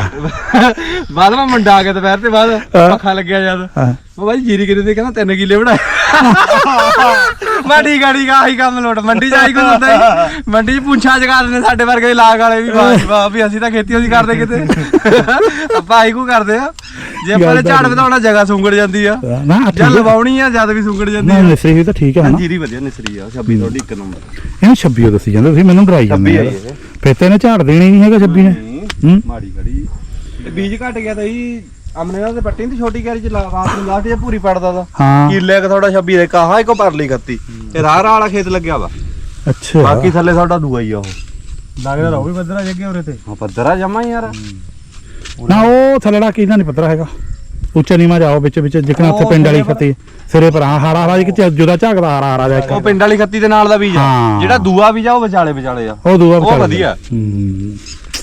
Speaker 4: ਬਾਅਦ ਮੈਂ ਮੰਡਾ ਆ ਕੇ ਦੁਪਹਿਰ ਤੇ ਬਾਅਦ
Speaker 1: ਹਾਂ।
Speaker 4: ਪੱਖਾ ਲੱਗਿਆ ਜਦ।
Speaker 1: ਹਾਂ।
Speaker 4: ਉਹ ਬਾਈ ਜੀਰੀ ਕਿੰਨੇ ਦੇ ਕਹਿੰਦਾ 3 ਕਿੱਲੇ ਬਣਾਏ। ਮੈਂ ਠੀਕ ਆ ਠੀਕ ਆ ਆਹੀ ਕੰਮ ਲੋਟ। ਮੰਡੀ ਜਾਈ ਕੋ ਹੁੰਦਾ ਹੀ ਮੰਡੀ ਚ ਪੁੰਛਾਂ ਜਗਾ ਦਿੰਦੇ ਸਾਡੇ ਵਰਗੇ ਲਾਗ ਵਾਲੇ ਵੀ ਜੀ ਵਾਹ ਵੀ ਅਸੀਂ ਤਾਂ ਖੇਤੀ ਉਹਦੀ ਕਰਦੇ ਕਿਤੇ। ਆਪਾਂ ਆਹੀ ਕੋ ਕਰਦੇ ਆ। ਜੇ ਆਪਾਂ ਨੇ
Speaker 1: ਤਾਂ
Speaker 4: ਝਾੜ। ਵਧਾਉਣਾ ਜਗ੍ਹਾ ਸੁੰਗੜ ਜਾਂਦੀ ਆ। ਜਾਂ
Speaker 1: ਹੈ।
Speaker 4: ਲਵਾਉਣੀ ਆ ਜਦ ਵੀ ਸੁੰਗੜ ਜਾਂਦੀ ਆ।
Speaker 1: ਨਿਸਰੀ ਵੀ ਤਾਂ ਠੀਕ ਹੈ ਹਨਾ।
Speaker 4: ਜੀਰੀ ਵਧੀਆ ਨਿਸਰੀ ਆ 26 ਤੁਹਾਡੀ ਇੱਕ ਨੰਬਰ
Speaker 1: ਇਹਨੂੰ 26 ਉਹ ਦੱਸੀ ਜਾਂਦੇ ਤੁਸੀਂ ਮੈਨੂੰ ਡਰਾਈ ਜਾਂਦੇ। ਫਿਰ ਤੇ ਇਹਨੇ ਝਾੜ ਦੇਣੀ ਨਹੀਂ ਹੈਗਾ 26 ਨੇ। ਹੂੰ?
Speaker 4: ਮਾੜੀ ਖੜੀ ਤੇ ਬੀਜ ਘਟ ਗਿਆ ਤਾਂ ਹੀ ਅਮਨੇ ਨਾਲ ਤੇ ਪੱਟੀ ਦੀ ਛੋਟੀ ਕੈਰੀ ਚ ਲਾ- ਰਾਤ ਨੂੰ ਲਾਸਟ ਜੇ ਪੂਰੀ ਪੜਦਾ ਦਾ
Speaker 1: ਹਾਂ।
Speaker 4: ਕਿੱਲੇ ਕ ਤੁਹਾਡਾ 26 ਦੇ ਕਾਹਾ ਇੱਕੋ ਪਰ ਲਈ ਖੱਤੀ ਤੇ ਰਾਹ ਰਾਹ ਵਾਲਾ ਖੇਤ ਲੱਗਿਆ ਵਾ।
Speaker 1: ਅੱਛਾ।
Speaker 4: ਬਾਕੀ ਥੱਲੇ ਤੁਹਾਡਾ ਦੂਆ ਹੀ ਆ ਉਹ।
Speaker 5: ਲੱਗਦਾ ਰਹੋ ਵੀ ਬੱਦਰਾ ਜੱਗੇ ਉਰੇ ਤੇ।
Speaker 4: ਹਾਂ ਪੱਧਰਾ ਜਮਾ ਯਾਰ।
Speaker 1: ਨਾ ਉਹ ਥੱਲੜਾ ਕਿਹਦਾ ਨਹੀਂ ਪੱਧਰਾ ਹੈਗਾ। ਉੱਚਾ ਨੀਵਾਂ ਜਾਓ ਵਿੱਚ ਵਿੱਚ ਜਿਕਣਾ ਉੱਥੇ
Speaker 4: ਉਹ
Speaker 1: ਪਿੰਡ ਵਾਲੀ
Speaker 4: ਸਿਰੇ
Speaker 1: ਖੱਤੀ ਸਿਰੇ ਪਰ ਹਾਂ ਹਾਰਾ ਹਾਰਾ ਇੱਕ ਜੁਦਾ ਝਾਕਦਾ ਹਾਰਾ ਹਾਰਾ ਜਾ
Speaker 4: ਉਹ
Speaker 1: ਇੱਕ
Speaker 4: ਪਿੰਡ ਵਾਲੀ ਖੱਤੀ ਦੇ ਨਾਲ ਦਾ ਬੀਜ ਆ।
Speaker 1: ਹਾਂ।
Speaker 4: ਜਿਹੜਾ ਦੂਆ ਬੀਜ ਆ ਉਹ ਵਿਚਾਲੇ ਵਿਚਾਲੇ ਆ।
Speaker 1: ਉਹ ਦੂਆ
Speaker 4: ਉਹ ਵਧੀਆ।
Speaker 1: ਹੂੰ।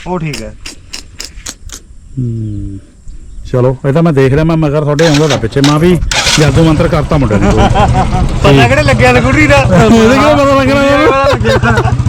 Speaker 5: ਉਹ ਠੀਕ ਹੈ
Speaker 1: ਹੂੰ। ਚਲੋ ਇਹ ਤਾਂ ਮੈਂ ਦੇਖ ਰਿਹਾ ਮੈਂ ਮਗਰ ਤੁਹਾਡੇ ਆਉਂਦਾ ਤਾਂ ਪਿੱਛੇ ਮਾਂ ਵੀ ਜਾਦੂ ਮੰਤਰ ਕਰਤਾ ਮੁੰਡੇ ਨੇ।
Speaker 5: ਪਤਾ ਕਿਹੜੇ ਲੱਗਿਆ ਲਗੂਰੀ ਦਾ
Speaker 1: ਇਹਦੇ ਕਿਹੜਾ ਪਤਾ ਲੱਗਣਾ ਯਾਰ